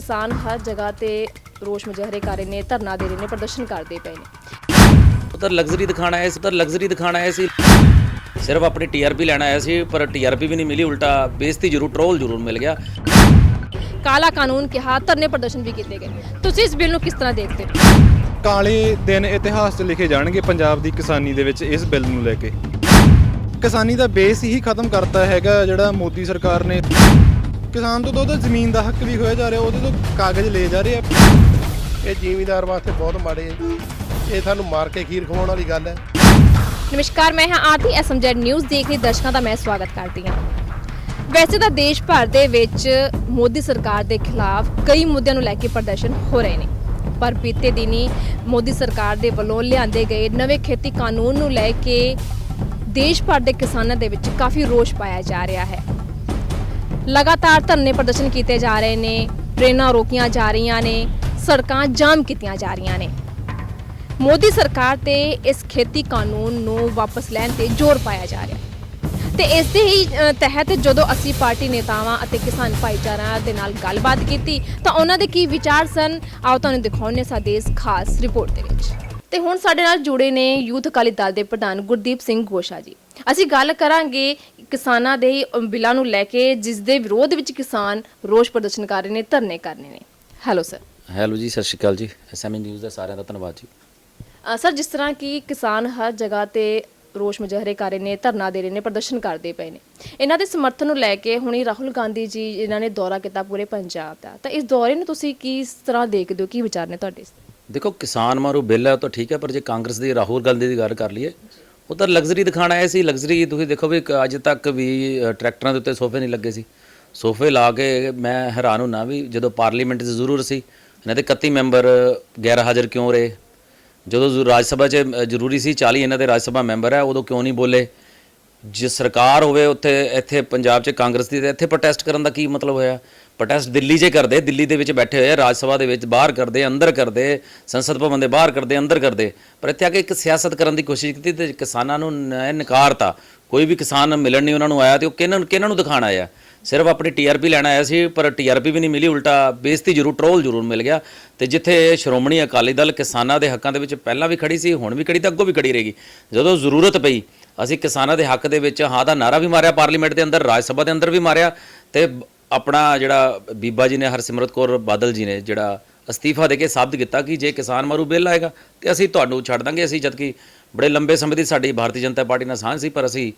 ਕਿਸਾਨ ਹਰ ਜਗ੍ਹਾ ਤੇ ਰੋਸ਼ ਮੁਜ਼ਾਹਰੇ ਕਰ ਰਹੇ ਨੇ ਧਰਨਾ ਦੇ ਰਹੇ ਨੇ ਪ੍ਰਦਰਸ਼ਨ ਕਰਦੇ ਪਏ ਨੇ। ਉਧਰ ਲਗਜ਼ਰੀ ਦਿਖਾਣਾ ਆਇਆ ਸੀ ਉਧਰ ਲਗਜ਼ਰੀ ਦਿਖਾਣਾ ਆਇਆ ਸੀ। ਸਿਰਫ ਆਪਣੀ ਟੀਆਰਪੀ ਲੈਣ ਆਇਆ ਸੀ ਪਰ ਟੀਆਰਪੀ ਵੀ ਨਹੀਂ ਮਿਲੀ ਉਲਟਾ ਬੇਇੱਜ਼ਤੀ ਜ਼ਰੂਰ ਟਰੋਲ ਜ਼ਰੂਰ ਮਿਲ ਗਿਆ। ਕਾਲਾ ਕਾਨੂੰਨ ਕਿਹਾ ਧਰਨੇ ਪ੍ਰਦਰਸ਼ਨ ਵੀ ਕੀਤੇ ਗਏ ਤੁਸੀਂ ਇਸ ਬਿੱਲ ਨੂੰ ਕਿਸ ਤਰ੍ਹਾਂ ਦੇਖਦੇ ਹੋ? ਕਾਲੇ ਦਿਨ ਇਤਿਹਾਸ 'ਚ ਲਿਖੇ ਜਾਣਗੇ ਪੰਜਾਬ ਦੀ ਕਿਸਾਨੀ ਦੇ ਵਿੱਚ ਇਸ ਬਿੱਲ ਨੂੰ ਲੈ ਕੇ। ਕਿਸਾਨੀ ਦਾ ਬੇਸ ਹੀ ਖਤਮ ਕਰਤਾ ਹੈਗਾ ਜਿਹੜਾ ਮੋਦੀ ਸਰਕਾਰ ਨੇ ਕਿਸਾਨ ਤੋਂ ਤਾਂ ਉਹਦਾ ਜ਼ਮੀਨ ਦਾ ਹੱਕ ਵੀ ਹੋਇਆ ਜਾ ਰਿਹਾ ਉਹਦੇ ਤੋਂ ਕਾਗਜ਼ ਲਏ ਜਾ ਰਹੇ ਆ। ਇਹ ਜ਼ਿਮੀਦਾਰ ਵਾਸਤੇ ਬਹੁਤ ਮਾੜੇ ਹੈ ਇਹ ਸਾਨੂੰ ਮਾਰ ਕੇ ਖੀਰ ਖਵਾਉਣ ਵਾਲੀ ਗੱਲ ਹੈ। ਨਮਸਕਾਰ ਮੈਂ ਹਾਂ ਆਰਤੀ ਐਸਐਮਜੈਡ ਨਿਊਜ਼। ਦੇਖ ਰਹੀ ਦਰਸ਼ਕਾਂ ਦਾ ਮੈਂ ਸਵਾਗਤ ਕਰਦੀ ਹਾਂ। ਵੈਸੇ ਤਾਂ ਦੇਸ਼ ਭਰ ਦੇ ਵਿੱਚ ਮੋਦੀ ਸਰਕਾਰ ਦੇ ਖਿਲਾਫ ਕਈ ਮੁੱਦਿਆਂ ਨੂੰ ਲੈ ਕੇ ਪ੍ਰਦਰਸ਼ਨ ਹੋ ਰਹੇ ਨੇ। ਪਰ ਬੀਤੇ ਦਿਨੀ ਮੋਦੀ ਸਰਕਾਰ ਦੇ ਵੱਲੋਂ ਲਿਆਂਦੇ ਗਏ ਨਵੇਂ ਖੇਤੀ ਕਾਨੂੰਨ ਨੂੰ ਲੈ ਕੇ ਦੇਸ਼ ਭਰ ਦੇ ਕਿਸਾਨਾਂ ਦੇ ਵਿੱਚ ਕਾਫੀ ਰੋਸ਼ ਪਾਇਆ ਜਾ ਰਿਹਾ ਹੈ। ਲਗਾਤਾਰ ਧਰਨੇ ਪ੍ਰਦਰਸ਼ਨ ਕੀਤੇ ਜਾ ਰਹੇ ਨੇ, ਟ੍ਰੇਨਾਂ ਰੋਕੀਆਂ ਜਾ ਰਹੀਆਂ ਨੇ, ਸੜਕਾਂ ਜਾਮ ਕੀਤੀਆਂ ਜਾ ਰਹੀਆਂ ਨੇ। ਮੋਦੀ ਸਰਕਾਰ ਤੇ ਇਸ ਖੇਤੀ ਕਾਨੂੰਨ ਨੂੰ ਵਾਪਸ ਲੈਣ ਤੇ ਜ਼ੋਰ ਪਾਇਆ ਜਾ ਰਿਹਾ ਤੇ ਇਸ ਦੇ ਹੀ ਤਹਿਤ ਜਦੋਂ ਅਸੀਂ ਪਾਰਟੀ ਨੇਤਾਵਾਂ ਅਤੇ ਕਿਸਾਨ ਭਾਈਚਾਰਾ ਦੇ ਨਾਲ ਗੱਲਬਾਤ ਕੀਤੀ, ਤਾਂ ਉਹਨਾਂ ਦੇ ਕੀ ਵਿਚਾਰ ਸਨ? ਆਓ ਤੁਹਾਨੂੰ ਦਿਖਾਉਂਦੇ ਹਾਂ ਸਾਡੇ ਇਸ ਖਾਸ ਰਿਪੋਰਟ ਦੇ ਵਿੱਚ। ਤੇ ਹੁਣ ਸਾਡੇ ਨਾਲ ਜੁੜੇ ਨੇ ਯੂਥ ਅਕਾਲੀ ਦਲ ਦੇ ਪ੍ਰਧਾਨ ਗੁਰਦੀਪ ਸਿੰਘ ਗੋਸ਼ਾ ਜੀ। ਅਸੀਂ ਗੱਲ ਕਰਾਂਗੇ ਕਿਸਾਨਾਂ ਦੇ ਬਿੱਲਾਂ ਨੂੰ ਲੈ ਕੇ ਜਿਸ ਦੇ ਵਿਰੋਧ ਵਿੱਚ ਕਿਸਾਨ ਰੋਸ ਪ੍ਰਦਰਸ਼ਨ ਕਰ ਰਹੇ ਨੇ ਧਰਨੇ ਕਰ ਰਹੇ ਨੇ। ਹੈਲੋ ਸਰ ਹੈਲੋ ਜੀ ਸਤਿ ਸ਼੍ਰੀ ਅਕਾਲ ਜੀ। ਐਸਐਮਏ ਨਿਊਜ਼ ਦਾ ਸਾਰਿਆਂ ਦਾ ਧੰਨਵਾਦ ਜੀ। ਸਰ ਜਿਸ ਤਰ੍ਹਾਂ ਕਿ ਕਿਸਾਨ ਹਰ ਜਗ੍ਹਾ ਤੇ ਰੋਸ਼ ਮੁਜ਼ਾਹਰੇ ਕਰ ਰਹੇ ਨੇ ਧਰਨਾ ਦੇ ਰਹੇ ਨੇ ਪ੍ਰਦਰਸ਼ਨ ਕਰਦੇ ਪਏ ਨੇ। ਇਹਨਾਂ ਦੇ ਸਮਰਥਨ ਨੂੰ ਲੈ ਕੇ ਹੁਣੀ ਰਾਹੁਲ ਗਾਂਧੀ ਜੀ ਇਹਨਾਂ ਨੇ ਦੌਰਾ ਕੀਤਾ ਪੂਰੇ ਪੰਜਾਬ ਦਾ। ਤਾਂ ਇਸ ਦੌਰੇ ਨੂੰ ਤੁਸੀਂ ਕਿਸ ਤਰ੍ਹਾਂ ਦੇਖਦੇ ਹੋ? ਕੀ ਵਿਚਾਰ ਨੇ ਤੁਹਾਡੇ ਦੇਖੋ ਕਿਸਾਨ ਮਾਰੂ ਬਿੱਲ ਹੈ ਤਾਂ ਠੀਕ ਹੈ ਪਰ ਜੇ ਕਾਂਗਰਸ ਦੀ ਰਾਹੁਲ ਗਾਂਧੀ ਦੀ ਗੱਲ ਕਰ ਲਈਏ ਉਹ ਤਾਂ ਲਗਜ਼ਰੀ ਦਿਖਾਣਾ ਆਇਆ ਸੀ ਲਗਜ਼ਰੀ ਤੁਸੀਂ ਦੇਖੋ ਵੀ ਕ- ਅੱਜ ਤੱਕ ਵੀ ਟਰੈਕਟਰਾਂ ਦੇ ਉੱਤੇ ਸੋਫੇ ਨਹੀਂ ਲੱਗੇ ਸੀ। ਸੋਫੇ ਲਾ ਕੇ ਮੈਂ ਹੈਰਾਨ ਹੁੰਨਾ ਵੀ ਜਦੋਂ ਪਾਰਲੀਮੈਂਟ 'ਚ ਜ਼ਰੂਰ ਸੀ, ਇਹਨਾਂ ਦੇ 31 ਮੈਂਬਰ ਗੈਰ ਹਾਜ਼ਰ ਕਿਉਂ ਰਹੇ? ਜਦੋਂ ਜ਼ਰੂ- ਰਾਜ ਸਭਾ 'ਚ ਜ਼ਰੂਰੀ ਸੀ 40 ਇਹਨਾਂ ਦੇ ਰਾਜ ਸਭਾ ਮੈਂਬਰ ਹੈ, ਉਦੋਂ ਕਿਉਂ ਨਹੀਂ ਬੋਲੇ? ਜੇ ਸਰਕਾਰ ਹੋਵੇ ਉੱਥੇ, ਇੱਥੇ ਪੰਜਾਬ 'ਚ ਕਾਂਗਰਸ ਦੀ ਤੇ ਇੱਥੇ ਪ੍ਰੋਟੈਸਟ ਕਰਨ ਦਾ ਕੀ ਮਤਲਬ ਹੋਇਆ? ਪ੍ਰੋਟੈਸਟ ਦਿੱਲੀ 'ਚ ਕਰਦੇ, ਦਿੱਲੀ ਦੇ ਵਿੱਚ ਬੈਠੇ ਹੋਏ ਰਾਜ ਸਭਾ ਦੇ ਵਿੱਚ ਬਾਹਰ ਕਰਦੇ, ਅੰਦਰ ਕਰਦੇ, ਸੰਸਦ ਭਵਨ ਦੇ ਬਾਹਰ ਕਰਦੇ, ਅੰਦਰ ਕਰਦੇ। ਪਰ ਇੱਥੇ ਆ ਕੇ ਇੱਕ ਸਿਆਸਤ ਕਰਨ ਦੀ ਕੋਸ਼ਿਸ਼ ਕੀਤੀ ਤੇ ਕਿਸਾਨਾਂ ਨੂੰ ਨ- ਨਕਾਰਤਾ। ਕੋਈ ਵੀ ਕਿਸਾਨ ਮਿਲਣ ਨਹੀਂ ਉਹਨਾਂ ਨੂੰ ਆਇਆ ਤੇ ਉਹ ਕਿਹਨਾਂ ਨੂੰ ਕਿਹਨਾਂ ਨੂੰ ਦਿਖਾਣ ਆਇਆ? ਸਿਰਫ ਆਪਣੀ ਟੀਆਰਪੀ ਲੈਣ ਆਇਆ ਸੀ, ਪਰ ਟੀਆਰਪੀ ਵੀ ਨਹੀਂ ਮਿਲੀ, ਉਲਟਾ ਬੇਇੱਜ਼ਤੀ ਜ਼ਰੂਰ ਟਰੋਲ ਜ਼ਰੂਰ ਮਿਲ ਗਿਆ। ਤੇ ਜਿੱਥੇ ਸ਼੍ਰੋਮਣੀ ਅਕਾਲੀ ਦਲ ਕਿਸਾਨਾਂ ਦੇ ਹੱਕਾਂ ਦੇ ਵਿੱਚ ਪਹਿਲਾਂ ਵੀ ਖੜੀ ਸੀ, ਹੁਣ ਵੀ ਖੜੀ ਤੇ ਅੱਗੋਂ ਵੀ ਖੜੀ ਰਹੇਗੀ। ਜਦੋਂ ਜ਼ਰੂਰਤ ਪਈ, ਅਸੀਂ ਕਿਸਾਨਾਂ ਦੇ ਹੱਕ ਦੇ ਵਿੱਚ ਹਾਂ ਦਾ ਨਾਰਾ ਵੀ ਮਾਰਿਆ, ਪਾਰਲੀਮੈਂਟ ਦੇ ਅੰਦਰ, ਰਾਜ ਸਭਾ ਦੇ ਅੰਦਰ ਵੀ ਮਾਰਿਆ ਤੇ ਆਪਣਾ ਜਿਹੜਾ ਬੀਬਾ ਜੀ ਨੇ, ਹਰਸਿਮਰਤ ਕੌਰ ਬਾਦਲ ਜੀ ਨੇ ਜਿਹੜਾ ਅਸਤੀਫਾ ਦੇ ਕੇ ਸਾਬਤ ਕੀਤਾ ਕਿ ਜੇ ਕਿਸਾਨ ਮਾਰੂ ਬਿੱਲ ਆਏਗਾ ਤੇ ਅਸੀਂ ਤੁਹਾਨੂੰ ਛੱਡ ਦਾਂਗੇ। ਅਸੀਂ ਜਦਕਿ ਬੜੇ ਲੰਬੇ ਸਮੇਂ ਦੀ ਸਾਡੀ ਭਾਰਤੀ ਜਨਤਾ ਪਾਰਟੀ ਨਾਲ ਸਾਂਝ ਸੀ, ਪਰ ਅਸੀਂ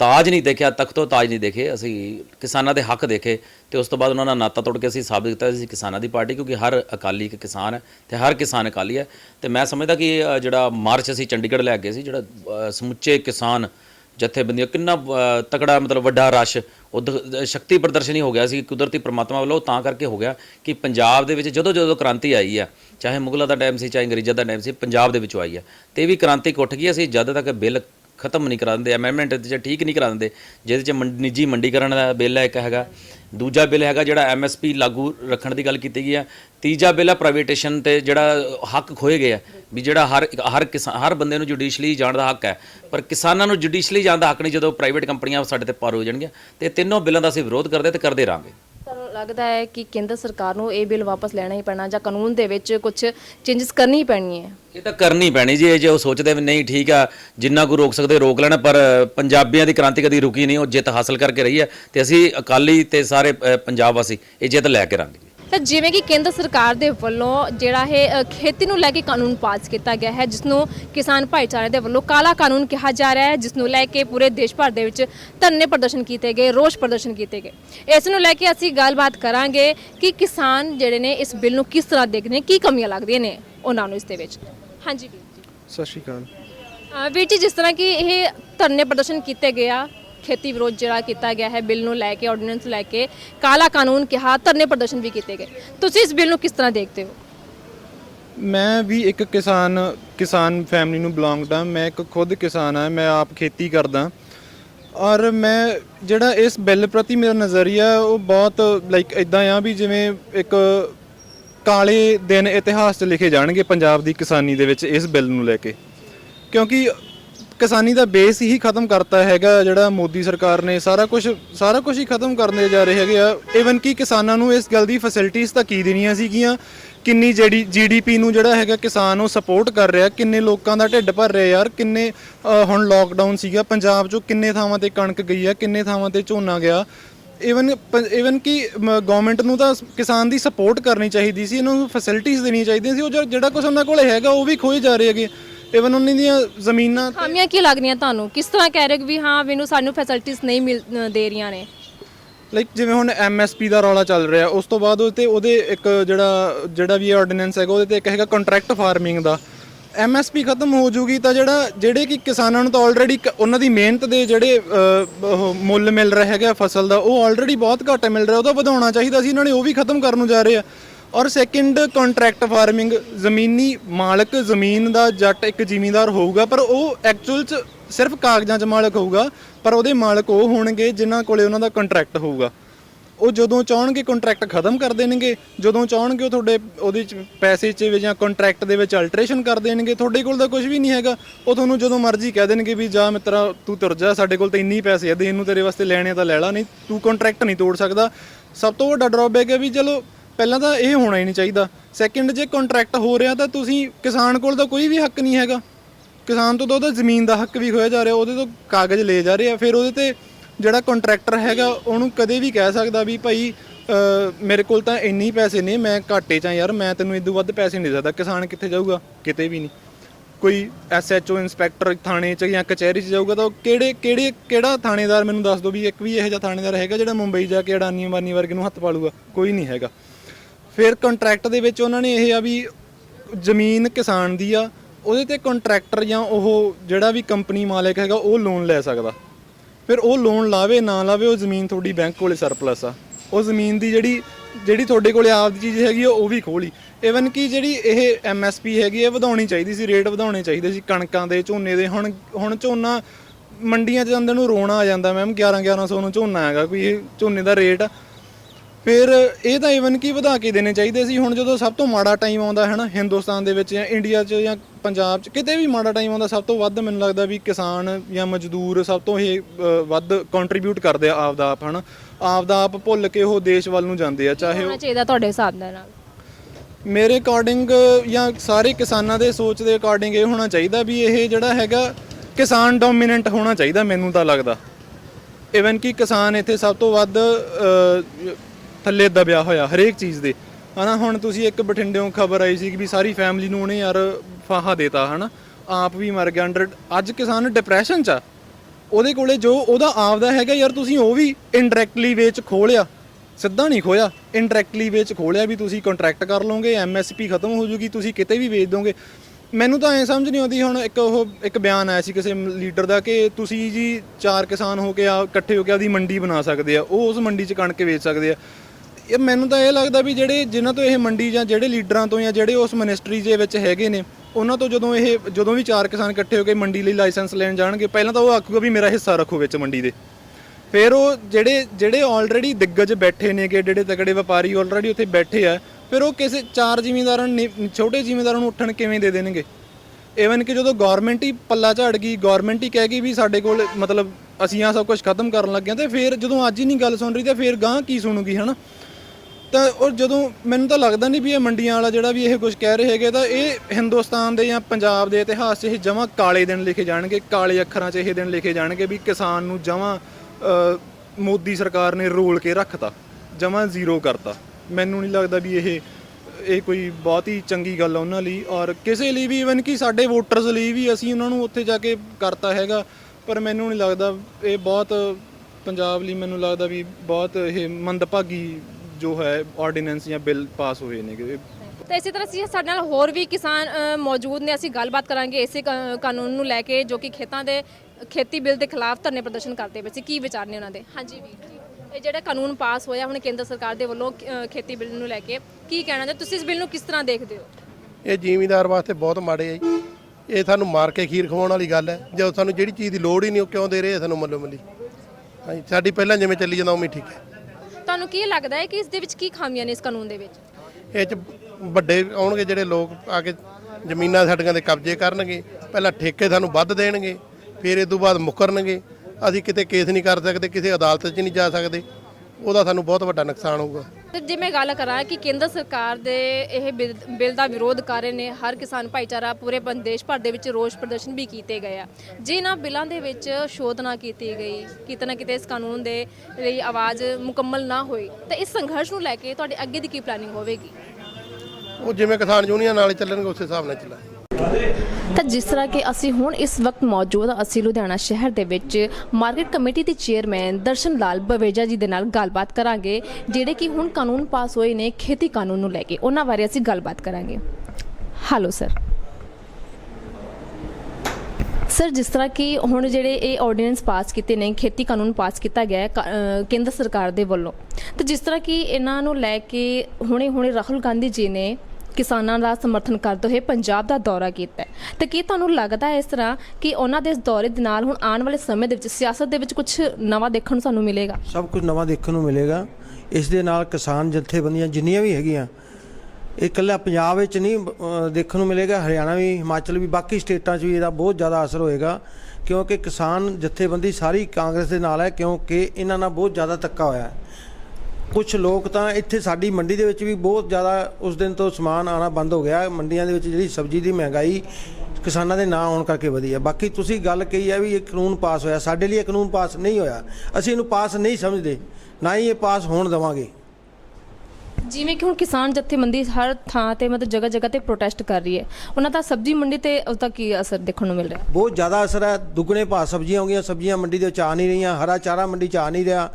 ਤਾਜ ਨਹੀਂ ਦੇਖਿਆ, ਤਖਤੋਂ ਤਾਜ ਨਹੀਂ ਦੇਖੇ। ਅਸੀਂ ਕਿਸਾਨਾਂ ਦੇ ਹੱਕ ਦੇਖੇ ਤੇ ਉਸ ਤੋਂ ਬਾਅਦ ਉਹਨਾਂ ਨਾਲ ਨਾਤਾ ਤੋੜ ਕੇ ਅਸੀਂ ਸਾਬਤ ਕੀਤਾ ਅਸੀਂ ਕਿਸਾਨਾਂ ਦੀ ਪਾਰਟੀ, ਕਿਉਂਕਿ ਹਰ ਅਕਾਲੀ ਇੱਕ ਕਿਸਾਨ ਹੈ ਤੇ ਹਰ ਕਿਸਾਨ ਅਕਾਲੀ ਹੈ। ਤੇ ਮੈਂ ਸਮਝਦਾ ਕਿ ਜਿਹੜਾ ਮਾਰਚ ਅਸੀਂ ਚੰਡੀਗੜ੍ਹ ਲੈ ਗਏ ਸੀ, ਜਿਹੜਾ ਸਮੁੱਚੇ ਕਿਸਾਨ ਜਥੇਬੰਦੀਆਂ ਕਿੰਨਾ ਅ, ਤਕੜਾ ਮਤਲਬ ਵੱਡਾ ਰਸ਼ ਉਹ ਦ- ਸ਼ਕਤੀ ਪ੍ਰਦਰਸ਼ਨੀ ਹੋ ਗਿਆ ਸੀ ਕੁਦਰਤੀ ਪ੍ਰਮਾਤਮਾ ਵੱਲੋਂ ਤਾਂ ਕਰਕੇ ਹੋ ਗਿਆ ਕਿ ਪੰਜਾਬ ਦੇ ਵਿੱਚ ਜਦੋਂ ਜਦੋਂ ਕ੍ਰਾਂਤੀ ਆਈ ਆ ਚਾਹੇ ਮੁਗਲਾਂ ਦਾ ਟਾਈਮ ਸੀ ਚਾਹੇ ਅੰਗਰੇਜ਼ਾਂ ਦਾ ਟਾਈਮ ਸੀ ਪੰਜਾਬ ਦੇ ਵਿੱਚੋਂ ਆਈ ਆ ਤੇ ਇਹ ਵੀ ਕ੍ਰਾਂਤੀ ਕੁੱਟ ਗਈ ਅਸੀਂ ਜਦ ਤੱਕ ਬਿੱਲ ਖਤਮ ਨਹੀਂ ਕਰਾ ਦਿੰਦੇ ਅਮੈਂਡਮੈਂਟ ਇਹਦੇ ਚ ਠੀਕ ਨਹੀਂ ਕਰਾ ਦਿੰਦੇ ਜਿਹਦੇ ਚ ਮੰਡ- ਨਿੱਜੀ ਮੰਡੀਕਰਨ ਦਾ ਬਿੱਲ ਹੈ ਇੱਕ ਹੈਗਾ, ਦੂਜਾ ਬਿੱਲ ਹੈਗਾ ਜਿਹੜਾ ਐਮਐਸਪੀ ਲਾਗੂ ਰੱਖਣ ਦੀ ਗੱਲ ਕੀਤੀ ਗਈ ਹੈ, ਤੀਜਾ ਬਿੱਲ ਹੈ ਪ੍ਰਾਈਵੇਟੇਸ਼ਨ ਤੇ ਜਿਹੜਾ ਹੱਕ ਖੋਏ ਗਏ ਆ, ਵੀ ਜਿਹੜਾ ਹਰ ਹਰ ਕਿਸਾਨ ਹਰ ਬੰਦੇ ਨੂੰ ਜੁਡੀਸ਼ਲੀ ਜਾਣ ਦਾ ਹੱਕ ਹੈ, ਪਰ ਕਿਸਾਨਾਂ ਨੂੰ ਜੁਡੀਸ਼ਲੀ ਜਾਣ ਦਾ ਹੱਕ ਨਹੀਂ ਜਦੋਂ ਪ੍ਰਾਈਵੇਟ ਕੰਪਨੀਆਂ ਸਾਡੇ ਤੇ ਪਾਰ ਹੋ ਜਾਣਗੀਆਂ, ਤੇ ਇਹ ਤਿੰਨੋਂ ਬਿੱਲਾਂ ਦਾ ਅਸੀਂ ਵਿਰੋਧ ਕਰਦੇ ਤੇ ਕਰਦੇ ਰਹਾਂਗੇ। ਤੁਹਾਨੂੰ ਲੱਗਦਾ ਹੈ ਕਿ ਕੇਂਦਰ ਸਰਕਾਰ ਨੂੰ ਇਹ ਬਿੱਲ ਵਾਪਸ ਲੈਣਾ ਹੀ ਪੈਣਾ ਜਾਂ ਕਾਨੂੰਨ ਦੇ ਵਿੱਚ ਕੁਝ ਚੇਂਜਸ ਕਰਨੀ ਪੈਣੀ ਹੈ? ਇਹ ਤਾਂ ਕਰਨੀ ਪੈਣੀ ਜੀ, ਇਹ ਜੇ ਉਹ ਸੋਚਦੇ ਵੀ ਨਹੀਂ ਠੀਕ ਆ, ਜਿੰਨਾ ਕੋ ਰੋਕ ਸਕਦੇ ਰੋਕ ਲੈਣ, ਪਰ ਪੰਜਾਬੀਆਂ ਦੀ ਕ੍ਰਾਂਤੀ ਕਦੀ ਰੁਕੀ ਨਹੀਂ, ਉਹ ਜਿੱਤ ਹਾਸਲ ਕਰਕੇ ਰਹੀ ਹੈ ਤੇ ਅਸੀਂ ਅਕਾਲੀ ਤੇ ਸਾਰੇ ਪੰਜਾਬ ਵਾਸੀ ਇਹ ਜਿੱਤ ਲੈ ਕੇ ਰਾਂਗੇ ਤਾਂ ਜਿਵੇਂ ਕਿ ਕੇਂਦਰ ਸਰਕਾਰ ਦੇ ਵੱਲੋਂ ਜਿਹੜਾ ਇਹ ਖੇਤੀ ਨੂੰ ਲੈ ਕੇ ਕਾਨੂੰਨ ਪਾਸ ਕੀਤਾ ਗਿਆ ਹੈ ਜਿਸ ਨੂੰ ਕਿਸਾਨ ਭਾਈਚਾਰੇ ਦੇ ਵੱਲੋਂ ਕਾਲਾ ਕਾਨੂੰਨ ਕਿਹਾ ਜਾ ਰਿਹਾ ਹੈ ਜਿਸ ਨੂੰ ਲੈ ਕੇ ਪੂਰੇ ਦੇਸ਼ ਭਰ ਦੇ ਵਿੱਚ ਧਰਨੇ ਪ੍ਰਦਰਸ਼ਨ ਕੀਤੇ ਗਏ ਰੋਸ ਪ੍ਰਦਰਸ਼ਨ ਕੀਤੇ ਗਏ। ਇਸ ਨੂੰ ਲੈ ਕੇ ਅਸੀਂ ਗੱਲਬਾਤ ਕਰਾਂਗੇ ਕਿ ਕਿਸਾਨ ਜਿਹੜੇ ਨੇ ਇਸ ਬਿੱਲ ਨੂੰ ਕਿਸ ਤਰ੍ਹਾਂ ਦੇਖਦੇ ਨੇ ਕੀ ਕਮੀਆਂ ਲੱਗਦੀਆਂ ਨੇ ਉਹਨਾਂ ਨੂੰ ਇਸ ਦੇ ਵਿੱਚ। ਹਾਂਜੀ ਵੀਰ ਜੀ। ਸਤਿ ਸ਼੍ਰੀ ਅਕਾਲ। ਵੀਰ ਜੀ ਜਿਸ ਤਰ੍ਹਾਂ ਕਿ ਇਹ ਧਰਨੇ ਪ੍ਰਦਰਸ਼ਨ ਕੀਤੇ ਗਏ ਆ ਖੇਤੀ ਵਿਰੋਧ ਜਿਹੜਾ ਕੀਤਾ ਗਿਆ ਹੈ, ਬਿੱਲ ਨੂੰ ਲੈ ਕੇ ਆਰਡੀਨੈਂਸ ਲੈ ਕੇ, ਕਾਲਾ ਕਾਨੂੰਨ ਕਿਹਾ, ਧਰਨੇ ਪ੍ਰਦਰਸ਼ਨ ਵੀ ਕੀਤੇ ਗਏ। ਤੁਸੀਂ ਇਸ ਬਿੱਲ ਨੂੰ ਕਿਸ ਤਰ੍ਹਾਂ ਦੇਖਦੇ ਹੋ? ਮੈਂ ਵੀ ਇੱਕ ਕਿਸਾਨ ਕਿਸਾਨ ਫੈਮਿਲੀ ਨੂੰ ਬਿਲੋਂਗਡ ਹਾਂ ਮੈਂ ਇੱਕ ਖੁਦ ਕਿਸਾਨ ਹਾਂ, ਮੈਂ ਆਪ ਖੇਤੀ ਕਰਦਾ। ਔਰ ਮੈਂ ਜਿਹੜਾ ਇਸ ਬਿੱਲ ਪ੍ਰਤੀ ਮੇਰਾ ਨਜ਼ਰੀਆ, ਉਹ ਬਹੁਤ ਲਾਈਕ ਇਦਾਂ ਆ ਵੀ ਜਿਵੇਂ ਇੱਕ ਕਾਲੇ ਦਿਨ ਇਤਿਹਾਸ 'ਚ ਲਿਖੇ ਜਾਣਗੇ ਪੰਜਾਬ ਦੀ ਕਿਸਾਨੀ ਦੇ ਵਿੱਚ ਇਸ ਬਿੱਲ ਨੂੰ ਲੈ ਕੇ। ਕਿਉਂਕਿ ਕਿਸਾਨੀ ਦਾ ਬੇਸ ਹੀ ਖਤਮ ਕਰਤਾ ਹੈਗਾ ਜਿਹੜਾ ਮੋਦੀ ਸਰਕਾਰ ਨੇ। ਸਾਰਾ ਕੁਝ ਸਾਰਾ ਕੁਝ ਹੀ ਖਤਮ ਕਰਨੇ ਜਾ ਰਹੇ ਹੈਗੇ ਆ। ਇਵਨ ਕਿ ਕਿਸਾਨਾਂ ਨੂੰ ਇਸ ਗੱਲ ਦੀ ਫੈਸਿਲਿਟੀਆਂ ਤਾਂ ਕੀ ਦੇਣੀਆਂ ਸੀਗੀਆਂ? ਕਿੰਨੀ ਜਿਹੜੀ ਜੀਡੀਪੀ ਨੂੰ ਜਿਹੜਾ ਹੈਗਾ ਕਿਸਾਨ ਉਹ ਸਪੋਰਟ ਕਰ ਰਿਹਾ। ਕਿੰਨੇ ਲੋਕਾਂ ਦਾ ਢਿੱਡ ਭਰ ਰਿਹਾ ਯਾਰ। ਕਿੰਨੇ ਹੁਣ ਲੋਕਡਾਊਨ ਸੀਗਾ ਪੰਜਾਬ 'ਚੋਂ ਕਿੰਨੇ ਥਾਵਾਂ ਤੇ ਕਣਕ ਗਈ ਆ, ਕਿੰਨੇ ਥਾਵਾਂ ਤੇ ਝੋਨਾ ਗਿਆ। ਇਵਨ ਇਵਨ ਕਿ ਗਵਰਨਮੈਂਟ ਨੂੰ ਤਾਂ ਕਿਸਾਨ ਦੀ ਸਪੋਰਟ ਕਰਨੀ ਚਾਹੀਦੀ ਸੀ। ਇਹਨਾਂ ਨੂੰ ਫੈਸਿਲਿਟੀਆਂ ਦੇਣੀਆਂ ਚਾਹੀਦੀਆਂ ਸੀ। ਉਹ ਜਿਹੜਾ- ਜਿਹੜਾ ਕੁਝ ਉਹਨਾਂ ਕੋਲ ਹੈਗਾ ਉਹ ਵੀ ਖੋਏ ਜਾ ਰਹੇ ਹੈਗੇ। ਇਵਨ ਉਹਨਾਂ ਦੀਆਂ ਜ਼ਮੀਨਾਂ ਖਾਮੀਆਂ ਕੀ ਲੱਗਦੀਆਂ ਤੁਹਾਨੂੰ? ਕਿਸ ਤਰ੍ਹਾਂ ਕਹਿ ਰਹੇ ਹੋ ਵੀ ਹਾਂ ਮੈਨੂੰ ਸਾਨੂੰ ਫੈਸਿਲਿਟੀਆਂ ਨਹੀਂ ਮਿਲ ਅ, ਦੇ ਰਹੀਆਂ ਨੇ? ਲਾਈਕ ਜਿਵੇਂ ਹੁਣ ਐਮਐਸਪੀ ਦਾ ਰੌਲਾ ਚੱਲ ਰਿਹਾ ਉਸ ਤੋਂ ਬਾਅਦ ਉਹ ਤੇ ਉਹਦੇ ਇੱਕ ਜਿਹੜਾ ਜਿਹੜਾ ਵੀ ਆਰਡੀਨੈਂਸ ਹੈਗਾ ਉਹਦੇ ਤੇ ਇੱਕ ਹੈਗਾ ਕੰਟਰੈਕਟ ਫਾਰਮਿੰਗ ਦਾ। ਐਮਐਸਪੀ ਖਤਮ ਹੋ ਜੂਗੀ ਤਾਂ ਜਿਹੜਾ ਜਿਹੜੇ ਕਿ ਕਿਸਾਨਾਂ ਨੂੰ ਤਾਂ ਆਲਰੇਡੀ ਉਹਨਾਂ ਦੀ ਮਿਹਨਤ ਦੇ ਜਿਹੜੇ ਉਹ ਮੁੱਲ ਮਿਲ ਰਿਹਾ ਹੈਗਾ ਫਸਲ ਦਾ ਉਹ ਆਲਰੇਡੀ ਬਹੁਤ ਘੱਟ ਮਿਲ ਰਿਹਾ ਉਹਦਾ ਵਧਾਉਣਾ ਚਾਹੀਦਾ ਸੀ ਇਹਨਾਂ ਨੇ ਉਹ ਵੀ ਖਤਮ ਕਰਨ ਨੂੰ ਜਾ ਰਹੇ ਆ। ਔਰ ਸੈਕਿੰਡ ਕੰਟਰੈਕਟ ਫਾਰਮਿੰਗ ਜ਼ਮੀਨੀ ਮਾਲਕ ਜ਼ਮੀਨ ਦਾ ਜੱਟ ਇੱਕ ਜ਼ਿਮੀਂਦਾਰ ਹੋਊਗਾ, ਪਰ ਉਹ ਐਕਚੁਅਲ ਚ ਸਿਰਫ ਕਾਗਜ਼ਾਂ 'ਚ ਮਾਲਕ ਹੋਊਗਾ, ਪਰ ਉਹਦੇ ਮਾਲਕ ਉਹ ਹੋਣਗੇ ਜਿਨ੍ਹਾਂ ਕੋਲੇ ਉਹਨਾਂ ਦਾ ਕੰਟਰੈਕਟ ਹੋਊਗਾ। ਉਹ ਜਦੋਂ ਚਾਹਣਗੇ ਕੰਟਰੈਕਟ ਖਤਮ ਕਰ ਦੇਣਗੇ, ਜਦੋਂ ਚਾਹਣਗੇ ਉਹ ਤੁਹਾਡੇ ਉਹਦੇ ਚ ਪੈਸੇ 'ਚ ਜਾਂ ਕੰਟਰੈਕਟ ਦੇ ਵਿੱਚ ਅਲਟਰੇਸ਼ਨ ਕਰ ਦੇਣਗੇ, ਤੁਹਾਡੇ ਕੋਲ ਤਾਂ ਕੁਝ ਵੀ ਨਹੀਂ ਹੈਗਾ। ਉਹ ਤੁਹਾਨੂੰ ਜਦੋਂ ਮਰਜ਼ੀ ਕਹਿ ਦੇਣਗੇ ਵੀ ਜਾ ਮਿੱਤਰਾ, ਤੂੰ ਤੁਰ ਜਾ, ਸਾਡੇ ਕੋਲ ਤਾਂ ਇੰਨੀ ਪੈਸੇ ਆ, ਦੇਣ ਇਹਨੂੰ ਤੇਰੇ ਵਾਸਤੇ ਲੈਣੇ ਆ ਤਾਂ ਲੈ ਲਾ, ਨਹੀਂ, ਤੂੰ ਕੰਟਰੈਕਟ ਨਹੀਂ ਤੋੜ ਸਕਦਾ। ਸਭ ਤੋਂ ਵੱਡਾ ਡਰਾਬੈਕ ਹੈ ਵੀ ਚਲੋ ਪਹਿਲਾਂ ਤਾਂ ਇਹ ਹੋਣਾ ਹੀ ਨਹੀਂ ਚਾਹੀਦਾ। ਸੈਕਿੰਡ ਜੇ ਕੰਟਰੈਕਟ ਹੋ ਰਿਹਾ ਤਾਂ ਤੁਸੀਂ ਕਿਸਾਨ ਕੋਲ ਤਾਂ ਕੋਈ ਵੀ ਹੱਕ ਨਹੀਂ ਹੈਗਾ। ਕਿਸਾਨ ਤੋਂ ਤਾਂ ਉਹਦਾ ਜ਼ਮੀਨ ਦਾ ਹੱਕ ਵੀ ਖੋਇਆ ਜਾ ਰਿਹਾ, ਉਹਦੇ ਤੋਂ ਕਾਗਜ਼ ਲੈ ਜਾ ਰਹੇ ਆ। ਫਿਰ ਉਹਦੇ ਤੇ ਜਿਹੜਾ ਕੰਟਰੈਕਟਰ ਹੈਗਾ, ਉਹਨੂੰ ਕਦੇ ਵੀ ਕਹਿ ਸਕਦਾ ਵੀ ਭਾਈ ਮੇਰੇ ਕੋਲ ਤਾਂ ਇੰਨੀ ਪੈਸੇ ਨੇ, ਮੈਂ ਘਾਟੇ 'ਚ ਆ ਯਾਰ, ਮੈਂ ਤੈਨੂੰ ਇਦੋਂ ਵੱਧ ਪੈਸੇ ਨਹੀਂ ਦੇ ਸਕਦਾ। ਕਿਸਾਨ ਕਿੱਥੇ ਜਾਊਗਾ? ਕਿਤੇ ਵੀ ਨਹੀਂ। ਕੋਈ ਐਸਐਚਓ ਇਨਸਪੈਕਟਰ ਥਾਣੇ 'ਚ ਜਾਂ ਕਚਹਿਰੀ 'ਚ ਜਾਊਗਾ ਤਾਂ ਉਹ ਕਿਹੜੇ ਕਿਹੜੇ, ਕਿਹੜਾ ਥਾਣੇਦਾਰ ਮੈਨੂੰ ਦੱਸ ਦਿਓ ਵੀ ਇੱਕ ਵੀ ਇਹੋ ਜਿਹਾ ਥਾਣੇਦਾਰ ਹੈਗਾ ਜਿਹੜਾ ਮੁੰਬਈ ਜਾ ਕੇ ਅਡਾਨੀ ਅੰਬਾਨੀ ਵਰਗੇ ਨੂੰ ਹੱਥ ਪਾਲੂਗਾ? ਕੋਈ ਨਹੀਂ ਹੈਗਾ। ਫਿਰ ਕੰਟਰੈਕਟ ਦੇ ਵਿੱਚ ਉਹਨਾਂ ਨੇ ਇਹ ਆ ਵੀ ਜ਼ਮੀਨ ਕਿਸਾਨ ਦੀ ਆ ਉਹਦੇ ਤੇ ਕੰਟਰੈਕਟਰ ਜਾਂ ਉਹ ਜਿਹੜਾ ਵੀ ਕੰਪਨੀ ਮਾਲਕ ਹੈਗਾ ਉਹ ਲੋਨ ਲੈ ਸਕਦਾ। ਫਿਰ ਉਹ ਲੋਨ ਲਾਵੇ ਨਾ ਲਾਵੇ ਉਹ ਜ਼ਮੀਨ ਤੁਹਾਡੀ ਬੈਂਕ ਕੋਲੇ ਸਰਪਲਸ ਆ। ਉਹ ਜ਼ਮੀਨ ਦੀ ਜਿਹੜੀ ਜਿਹੜੀ ਤੁਹਾਡੇ ਕੋਲੇ ਆਪਦੀ ਚੀਜ਼ ਹੈਗੀ ਆ, ਉਹ ਵੀ ਖੋਲੀ ਇਵਨ ਕਿ ਜਿਹੜੀ ਇਹ ਐਮਐਸਪੀ ਹੈਗੀ ਇਹ ਵਧਾਉਣੀ ਚਾਹੀਦੀ ਸੀ ਰੇਟ ਵਧਾਉਣੇ ਚਾਹੀਦੇ ਸੀ। ਕਣਕਾਂ ਦੇ ਝੋਨੇ ਦੇ ਹੁਣ ਹੁਣ ਝੋਨਾ ਮੰਡੀਆਂ 'ਚ ਜਾਂਦੇ ਨੂੰ ਰੋਣਾ ਆ ਜਾਂਦਾ ਮੈਮ 11 1100 ਨੂੰ ਝੋਨਾ ਹੈਗਾ ਕੋਈ ਇਹ ਝੋਨੇ ਦਾ ਰੇਟ ਫਿਰ ਇਹ ਤਾਂ ਇਵਨ ਕੀ ਵਧਾ ਕੇ ਦੇਣੇ ਚਾਹੀਦੇ ਸੀ ਹੁਣ ਜਦੋਂ ਸਭ ਤੋਂ ਮਾੜਾ ਟਾਈਮ ਆਉਂਦਾ ਹੈ ਨਾ ਹਿੰਦੁਸਤਾਨ ਦੇ ਵਿੱਚ ਜਾਂ ਇੰਡੀਆ 'ਚ ਜਾਂ ਪੰਜਾਬ 'ਚ ਕਿਤੇ ਵੀ ਮਾੜਾ ਟਾਈਮ ਆਉਂਦਾ ਸਭ ਤੋਂ ਵੱਧ ਮੈਨੂੰ ਲੱਗਦਾ ਵੀ ਕਿਸਾਨ ਜਾਂ ਮਜ਼ਦੂਰ ਸਭ ਤੋਂ ਇਹ ਵੱਧ ਕੰਟਰੀਬਿਊਟ ਕਰਦੇ ਆ ਆਪਦਾ ਆਪ ਹਨਾ। ਆਪਦਾ ਆਪ ਭੁੱਲ ਕੇ ਉਹ ਦੇਸ਼ ਵੱਲ ਨੂੰ ਜਾਂਦੇ ਆ ਚਾਹੇ ਹੋਣਾ ਚਾਹੀਦਾ ਤੁਹਾਡੇ ਹਿਸਾਬ ਦੇ ਨਾਲ। ਮੇਰੇ ਅਕੋਰਡਿੰਗ ਜਾਂ ਸਾਰੇ ਕਿਸਾਨਾਂ ਦੇ ਸੋਚ ਦੇ ਅਕੋਰਡਿੰਗ ਇਹ ਹੋਣਾ ਚਾਹੀਦਾ ਵੀ ਇਹ ਜਿਹੜਾ ਹੈਗਾ ਕਿਸਾਨ ਡੋਮੀਨੈਂਟ ਹੋਣਾ ਚਾਹੀਦਾ ਮੈਨੂੰ ਤਾਂ ਲੱਗਦਾ। ਇਵਨ ਕਿ ਕਿਸਾਨ ਇੱਥੇ ਸਭ ਤੋਂ ਵੱਧ ਥੱਲੇ ਦਬਿਆ ਹੋਇਆ ਹਰੇਕ ਚੀਜ਼ ਦੇ। ਹਨਾ, ਹੁਣ ਤੁਸੀਂ ਇੱਕ ਬਠਿੰਡਿਓਂ ਖਬਰ ਆਈ ਸੀ ਕਿ ਵੀ ਸਾਰੀ ਫੈਮਿਲੀ ਨੂੰ ਉਹਨੇ ਯਾਰ ਫਾਹਾ ਦੇਤਾ, ਹਨਾ। ਆਪ ਵੀ ਮਰ ਗਿਆ ਅੰਡਰ ਅੱਜ ਕਿਸਾਨ ਡਿਪਰੈਸ਼ਨ 'ਚ ਆ। ਉਹਦੇ ਕੋਲੇ ਜੋ ਉਹਦਾ ਆਪਦਾ ਹੈਗਾ ਯਾਰ, ਤੁਸੀਂ ਉਹ ਵੀ ਇਨਡਾਇਰੈਕਟਲੀ ਵੇਚ ਖੋਲਿਆ। ਸਿੱਧਾ ਨਹੀਂ ਖੋਇਆ। ਇਨਡਾਇਰੈਕਟਲੀ ਵੇਚ ਖੋਲਿਆ ਵੀ ਤੁਸੀਂ ਕੰਟਰੈਕਟ ਕਰ ਲਓਗੇ ਐਮਐਸਪੀ ਖਤਮ ਹੋ ਜੂਗੀ, ਤੁਸੀਂ ਕਿਤੇ ਵੀ ਵੇਚ ਦੋਗੇ। ਮੈਨੂੰ ਤਾਂ ਐ ਸਮਝ ਨਹੀਂ ਆਉਂਦੀ, ਹੁਣ ਇੱਕ ਉਹ, ਇੱਕ ਬਿਆਨ ਆਇਆ ਸੀ ਕਿਸੇ ਲੀਡਰ ਦਾ ਕਿ ਤੁਸੀਂ ਜੀ ਚਾਰ ਕਿਸਾਨ ਹੋ ਕੇ ਆ, ਇਕੱਠੇ ਹੋ ਕੇ ਆਪਦੀ ਮੰਡੀ ਬਣਾ ਸਕਦੇ ਆ। ਉਹ ਉਸ ਮੰਡੀ 'ਚ ਕਣਕ ਵੇਚ ਸਕਦੇ ਆ। ਇਹ ਮੈਨੂੰ ਤਾਂ ਇਹ ਲੱਗਦਾ ਵੀ ਜਿਹੜੇ ਜਿਨ੍ਹਾਂ ਤੋਂ ਇਹ ਮੰਡੀ ਜਾਂ ਜਿਹੜੇ ਲੀਡਰਾਂ ਤੋਂ ਜਾਂ ਜਿਹੜੇ ਉਸ ਮਿਨਿਸਟਰੀ ਦੇ ਵਿੱਚ ਹੈਗੇ ਨੇ, ਉਹਨਾਂ ਤੋਂ ਜਦੋਂ ਇਹ ਜਦੋਂ ਵੀ ਚਾਰ ਕਿਸਾਨ ਇਕੱਠੇ ਹੋ ਕੇ ਮੰਡੀ ਲਈ ਲਾਇਸੈਂਸ ਲੈਣ ਜਾਣਗੇ, ਪਹਿਲਾਂ ਤਾਂ ਉਹ ਆਖੂਗਾ ਵੀ ਮੇਰਾ ਹਿੱਸਾ ਰੱਖੋ ਵਿੱਚ ਮੰਡੀ ਦੇ। ਫਿਰ ਉਹ ਜਿਹੜੇ ਜਿਹੜੇ ਆਲਰੇਡੀ ਦਿੱਗਜ ਬੈਠੇ ਨੇਗੇ ਕਿ ਜਿਹੜੇ ਤਕੜੇ ਵਪਾਰੀ ਆਲਰੇਡੀ ਉੱਥੇ ਬੈਠੇ ਆ, ਫਿਰ ਉਹ ਕਿਸੇ ਚਾਰ ਜ਼ਿਮੀਂਦਾਰਾਂ ਨੂੰ, ਛੋਟੇ ਜ਼ਿਮੀਂਦਾਰਾਂ ਨੂੰ ਉੱਠਣ ਕਿਵੇਂ ਦੇ ਦੇਣਗੇ? ਇਵਨ ਕਿ ਜਦੋਂ ਗਵਰਨਮੈਂਟ ਹੀ ਪੱਲਾ ਝਾੜ ਗਈ ਗਵਰਨਮੈਂਟ ਹੀ ਕਹਿ ਗਈ ਵੀ ਸਾਡੇ ਕੋਲ ਮਤਲਬ ਅਸੀਂ ਆ ਸਭ ਕੁਝ ਖਤਮ ਕਰਨ ਲੱਗੇ ਹਾਂ, ਤੇ ਫਿਰ ਜਦੋਂ ਅੱਜ ਹੀ ਨਹੀਂ ਗੱਲ ਸੁਣ ਰਹੀ, ਤੇ ਫਿਰ ਗਾਂ ਕੀ ਸੁਣੂਗੀ, ਹਨਾ? ਤਾਂ ਔਰ ਜਦੋਂ ਮੈਨੂੰ ਤਾਂ ਲੱਗਦਾ ਨਹੀਂ ਵੀ ਇਹ ਮੰਡੀਆਂ ਵਾਲਾ ਜਿਹੜਾ ਵੀ ਇਹ ਕੁਝ ਕਹਿ ਰਹੇ ਹੈਗੇ, ਤਾਂ ਇਹ ਹਿੰਦੁਸਤਾਨ ਦੇ ਜਾਂ ਪੰਜਾਬ ਦੇ ਇਤਿਹਾਸ 'ਚ ਇਹ ਜਮਾਂ ਕਾਲੇ ਦਿਨ ਲਿਖੇ ਜਾਣਗੇ, ਕਾਲੇ ਅੱਖਰਾਂ 'ਚ ਇਹ ਦਿਨ ਲਿਖੇ ਜਾਣਗੇ ਵੀ ਕਿਸਾਨ ਨੂੰ ਜਮਾਂ ਮੋਦੀ ਸਰਕਾਰ ਨੇ ਰੋਲ ਕੇ ਰੱਖਤਾ, ਜਮਾਂ ਜ਼ੀਰੋ ਕਰਤਾ। ਮੈਨੂੰ ਨਹੀਂ ਲੱਗਦਾ ਵੀ ਇਹ ਇਹ ਕੋਈ ਬਹੁਤ ਹੀ ਚੰਗੀ ਗੱਲ ਆ ਉਹਨਾਂ ਲਈ ਔਰ ਕਿਸੇ ਲਈ ਵੀ ਇਵਨ ਕਿ ਸਾਡੇ ਵੋਟਰਸ ਲਈ ਵੀ ਅਸੀਂ ਉਹਨਾਂ ਨੂੰ ਉੱਥੇ ਜਾ ਕੇ ਕਰਤਾ ਹੈਗਾ, ਪਰ ਮੈਨੂੰ ਨਹੀਂ ਲੱਗਦਾ, ਇਹ ਬਹੁਤ ਪੰਜਾਬ ਲਈ ਮੈਨੂੰ ਲੱਗਦਾ ਵੀ ਬਹੁਤ ਇਹ ਮੰਦਭਾਗੀ ਜੋ ਹੈ ਆਰਡੀਨੈਂਸ ਜਾਂ ਬਿੱਲ ਪਾਸ ਹੋਏ ਨੇ ਤੇ ਇਸੇ ਤਰ੍ਹਾਂ ਅਸੀਂ ਸਾਡੇ ਨਾਲ ਹੋਰ ਵੀ ਕਿਸਾਨ ਅ, ਮੌਜੂਦ ਨੇ। ਅਸੀਂ ਗੱਲਬਾਤ ਕਰਾਂਗੇ ਇਸੇ ਕਾ- ਕਾਨੂੰਨ ਨੂੰ ਲੈ ਕੇ ਜੋ ਕਿ ਖੇਤਾਂ ਦੇ ਖੇਤੀ ਬਿੱਲ ਦੇ ਖਿਲਾਫ ਧਰਨੇ ਪ੍ਰਦਰਸ਼ਨ ਕਰਦੇ ਪਏ ਸੀ। ਕੀ ਵਿਚਾਰ ਨੇ ਉਹਨਾਂ ਦੇ? ਹਾਂਜੀ ਵੀਰ ਜੀ ਇਹ ਜਿਹੜਾ ਕਾਨੂੰਨ ਪਾਸ ਹੋਇਆ ਹੁਣ ਕੇਂਦਰ ਸਰਕਾਰ ਦੇ ਵੱਲੋਂ ਅ, ਖੇਤੀ ਬਿੱਲ ਨੂੰ ਲੈ ਕੇ ਕੀ ਕਹਿਣਾ ਚਾਹੁੰਦੇ? ਤੁਸੀਂ ਇਸ ਬਿੱਲ ਨੂੰ ਕਿਸ ਤਰ੍ਹਾਂ ਦੇਖਦੇ ਹੋ? ਇਹ ਜ਼ਿਮੀਂਦਾਰ ਵਾਸਤੇ ਬਹੁਤ ਮਾੜੇ ਆ ਜੀ। ਇਹ ਸਾਨੂੰ ਮਾਰ ਕੇ ਖੀਰ ਖਵਾਉਣ ਵਾਲੀ ਗੱਲ ਹੈ। ਜਦੋਂ ਸਾਨੂੰ ਜਿਹੜੀ ਚੀਜ਼ ਦੀ ਲੋੜ ਹੀ ਨਹੀਂ ਉਹ ਕਿਉਂ ਦੇ ਰਹੇ ਆ ਸਾਨੂੰ ਮੱਲੋ ਮੱਲੀ ਹਾਂਜੀ ਸਾਡੀ ਪਹਿਲਾਂ ਜਿਵੇਂ ਚੱਲੀ ਜਾਂਦਾ ਉਵੇਂ ਹੀ ਠੀਕ ਹੈ। ਤੁਹਾਨੂੰ ਕੀ ਲੱਗਦਾ ਹੈ ਕਿ ਇਸ ਦੇ ਵਿੱਚ ਕੀ ਖਾਮੀਆਂ ਨੇ ਇਸ ਕਾਨੂੰਨ ਦੇ ਵਿੱਚ? ਇਹ ਚ ਵੱਡੇ ਆਉਣਗੇ ਜਿਹੜੇ ਲੋਕ ਆ ਕੇ ਜ਼ਮੀਨਾਂ ਸਾਡੀਆਂ ਦੇ ਕਬਜ਼ੇ ਕਰਨਗੇ, ਪਹਿਲਾਂ ਠੇਕੇ ਸਾਨੂੰ ਵੱਧ ਦੇਣਗੇ, ਫਿਰ ਇਹ ਤੋਂ ਬਾਅਦ ਮੁਕਰਨਗੇ। ਅਸੀਂ ਕਿਤੇ ਕੇਸ ਨਹੀਂ ਕਰ ਸਕਦੇ, ਕਿਸੇ ਅਦਾਲਤ 'ਚ ਨਹੀਂ ਜਾ ਸਕਦੇ। ਉਹਦਾ ਸਾਨੂੰ ਬਹੁਤ ਵੱਡਾ ਨੁਕਸਾਨ ਹੋਊਗਾ। ਤੇ ਜੇ ਮੈਂ ਗੱਲ ਕਰਾਂ ਕਿ ਕੇਂਦਰ ਸਰਕਾਰ ਦੇ ਇਹ ਬਿੱਲ ਬਿੱਲ ਦਾ ਵਿਰੋਧ ਕਰ ਰਹੇ ਨੇ, ਹਰ ਕਿਸਾਨ ਭਾਈਚਾਰਾ ਪੂਰੇ ਪੰ- ਦੇਸ਼ ਭਰ ਦੇ ਵਿੱਚ ਰੋਸ ਪ੍ਰਦਰਸ਼ਨ ਵੀ ਕੀਤੇ ਗਏ ਆ। ਜੇ ਇਹਨਾਂ ਬਿੱਲਾਂ ਦੇ ਵਿੱਚ ਸ਼ੋਧ ਨਾ ਕੀਤੀ ਗਈ, ਕਿਤੇ ਨਾ ਕਿਤੇ ਇਸ ਕਾਨੂੰਨ ਦੇ ਲਈ ਆਵਾਜ਼ ਮੁਕੰਮਲ ਨਾ ਹੋਈ, ਤਾਂ ਇਸ ਸੰਘਰਸ਼ ਨੂੰ ਲੈ ਕੇ ਤੁਹਾਡੇ ਅੱਗੇ ਦੀ ਕੀ ਪਲੈਨਿੰਗ ਹੋਵੇਗੀ? ਉਹ ਜਿਵੇਂ ਕਿਸਾਨ ਯੂਨੀਅਨ ਨਾਲ ਚੱਲਣਗੇ, ਉਸੇ ਹਿਸਾਬ ਨਾਲ ਚੱਲਾਂਗੇ। ਤਾਂ ਜਿਸ ਤਰ੍ਹਾਂ ਕਿ ਅਸੀਂ ਹੁਣ ਇਸ ਵਕਤ ਮੌਜੂਦ ਹਾਂ, ਅਸੀਂ ਲੁਧਿਆਣਾ ਸ਼ਹਿਰ ਦੇ ਵਿੱਚ ਮਾਰਕੀਟ ਕਮੇਟੀ ਦੇ ਚੇਅਰਮੈਨ ਦਰਸ਼ਨ ਲਾਲ ਬਵੇਜਾ ਜੀ ਦੇ ਨਾਲ ਗੱਲਬਾਤ ਕਰਾਂਗੇ ਜਿਹੜੇ ਕਿ ਹੁਣ ਕਾਨੂੰਨ ਪਾਸ ਹੋਏ ਨੇ ਖੇਤੀ ਕਾਨੂੰਨ ਨੂੰ ਲੈ ਕੇ। ਉਹਨਾਂ ਬਾਰੇ ਅਸੀਂ ਗੱਲਬਾਤ ਕਰਾਂਗੇ। ਹੈਲੋ ਸਰ ਸਰ ਜਿਸ ਤਰ੍ਹਾਂ ਕਿ ਹੁਣ ਜਿਹੜੇ ਇਹ ਆਰਡੀਨੈਂਸ ਪਾਸ ਕੀਤੇ ਨੇ ਖੇਤੀ ਕਾਨੂੰਨ ਪਾਸ ਕੀਤਾ ਗਿਆ ਹੈ ਕੇਂਦਰ ਸਰਕਾਰ ਦੇ ਵੱਲੋਂ। ਤੇ ਜਿਸ ਤਰ੍ਹਾਂ ਕਿ ਇਹਨਾਂ ਨੂੰ ਲੈ ਕੇ ਹੁਣੇ ਹੁਣੇ ਰਾਹੁਲ ਗਾਂਧੀ ਜੀ ਨੇ ਕਿਸਾਨਾਂ ਦਾ ਸਮਰਥਨ ਕਰਦੇ ਹੋਏ ਪੰਜਾਬ ਦਾ ਦੌਰਾ ਕੀਤਾ ਹੈ। ਤੇ ਕੀ ਤੁਹਾਨੂੰ ਲੱਗਦਾ ਹੈ ਇਸ ਤਰ੍ਹਾਂ ਕਿ ਉਹਨਾਂ ਦੇ ਇਸ ਦੌਰੇ ਦੇ ਨਾਲ ਹੁਣ ਆਉਣ ਵਾਲੇ ਸਮੇਂ ਦੇ ਵਿੱਚ ਸਿਆਸਤ ਦੇ ਵਿੱਚ ਕੁਝ ਨਵਾਂ ਦੇਖਣ ਨੂੰ ਸਾਨੂੰ ਮਿਲੇਗਾ? ਸਭ ਕੁਝ ਨਵਾਂ ਦੇਖਣ ਨੂੰ ਮਿਲੇਗਾ। ਇਸ ਦੇ ਨਾਲ ਕਿਸਾਨ ਜਥੇਬੰਦੀਆਂ ਜਿੰਨੀਆਂ ਵੀ ਹੈਗੀਆਂ ਇਹ ਇਕੱਲਾ ਪੰਜਾਬ ਵਿੱਚ ਨਹੀਂ ਅ, ਦੇਖਣ ਨੂੰ ਮਿਲੇਗਾ। ਹਰਿਆਣਾ ਵੀ ਹਿਮਾਚਲ ਵੀ ਬਾਕੀ ਸਟੇਟਾਂ 'ਚ ਵੀ ਇਹਦਾ ਬਹੁਤ ਜ਼ਿਆਦਾ ਅਸਰ ਹੋਏਗਾ। ਕਿਉਂਕਿ ਕਿਸਾਨ ਜਥੇਬੰਦੀ ਸਾਰੀ ਕਾਂਗਰਸ ਦੇ ਨਾਲ ਹੈ ਕਿਉਂਕਿ ਇਹਨਾਂ ਨਾਲ ਬਹੁਤ ਜ਼ਿਆਦਾ ਧੱਕਾ ਹੋਇਆ। ਹੈ ਕੁਝ ਲੋਕ ਤਾਂ ਇੱਥੇ ਸਾਡੀ ਮੰਡੀ ਦੇ ਵਿੱਚ ਵੀ ਬਹੁਤ ਜ਼ਿਆਦਾ ਉਸ ਦਿਨ ਤੋਂ ਸਮਾਨ ਆਣਾ ਬੰਦ ਹੋ ਗਿਆ। ਮੰਡੀਆਂ ਦੇ ਵਿੱਚ ਜਿਹੜੀ ਸਬਜ਼ੀ ਦੀ ਮਹਿੰਗਾਈ ਕਿਸਾਨਾਂ ਦੇ ਨਾ ਆਉਣ ਕਰਕੇ ਵਧੀ ਹੈ। ਬਾਕੀ ਤੁਸੀਂ ਗੱਲ ਕਹੀ ਹੈ ਵੀ ਇਹ ਕਾਨੂੰਨ ਪਾਸ ਹੋਇਆ। ਸਾਡੇ ਲਈ ਇਹ ਕਾਨੂੰਨ ਪਾਸ ਨਹੀਂ ਹੋਇਆ। ਅਸੀਂ ਇਹਨੂੰ ਪਾਸ ਨਹੀਂ ਸਮਝਦੇ। ਨਾ ਹੀ ਇਹ ਪਾਸ ਹੋਣ ਦੇਵਾਂਗੇ। ਜਿਵੇਂ ਕਿ ਹੁਣ ਕਿਸਾਨ ਜਥੇਬੰਦੀ ਹਰ ਥਾਂ ਤੇ ਮਤਲਬ ਜਗ੍ਹਾ ਜਗ੍ਹਾ ਤੇ ਪ੍ਰੋਟੈਸਟ ਕਰ ਰਹੀ ਹੈ। ਉਹਨਾਂ ਦਾ ਸਬਜ਼ੀ ਮੰਡੀ ਤੇ ਉਸਦਾ ਕੀ ਅਸਰ ਦੇਖਣ ਨੂੰ ਮਿਲ ਰਿਹਾ? ਬਹੁਤ ਜ਼ਿਆਦਾ ਅਸਰ ਹੈ। ਦੁੱਗਣੇ ਭਾਅ ਸਬਜ਼ੀਆਂ ਹੋ ਗਈਆਂ। ਸਬਜ਼ੀਆਂ ਮੰਡੀ ਦੇ ਵਿੱਚ ਆ ਨਹੀਂ ਰਹੀਆਂ। ਹਰਾ ਚਾਰਾ ਮੰਡੀ 'ਚ ਆ ਨਹੀਂ ਰਿਹਾ।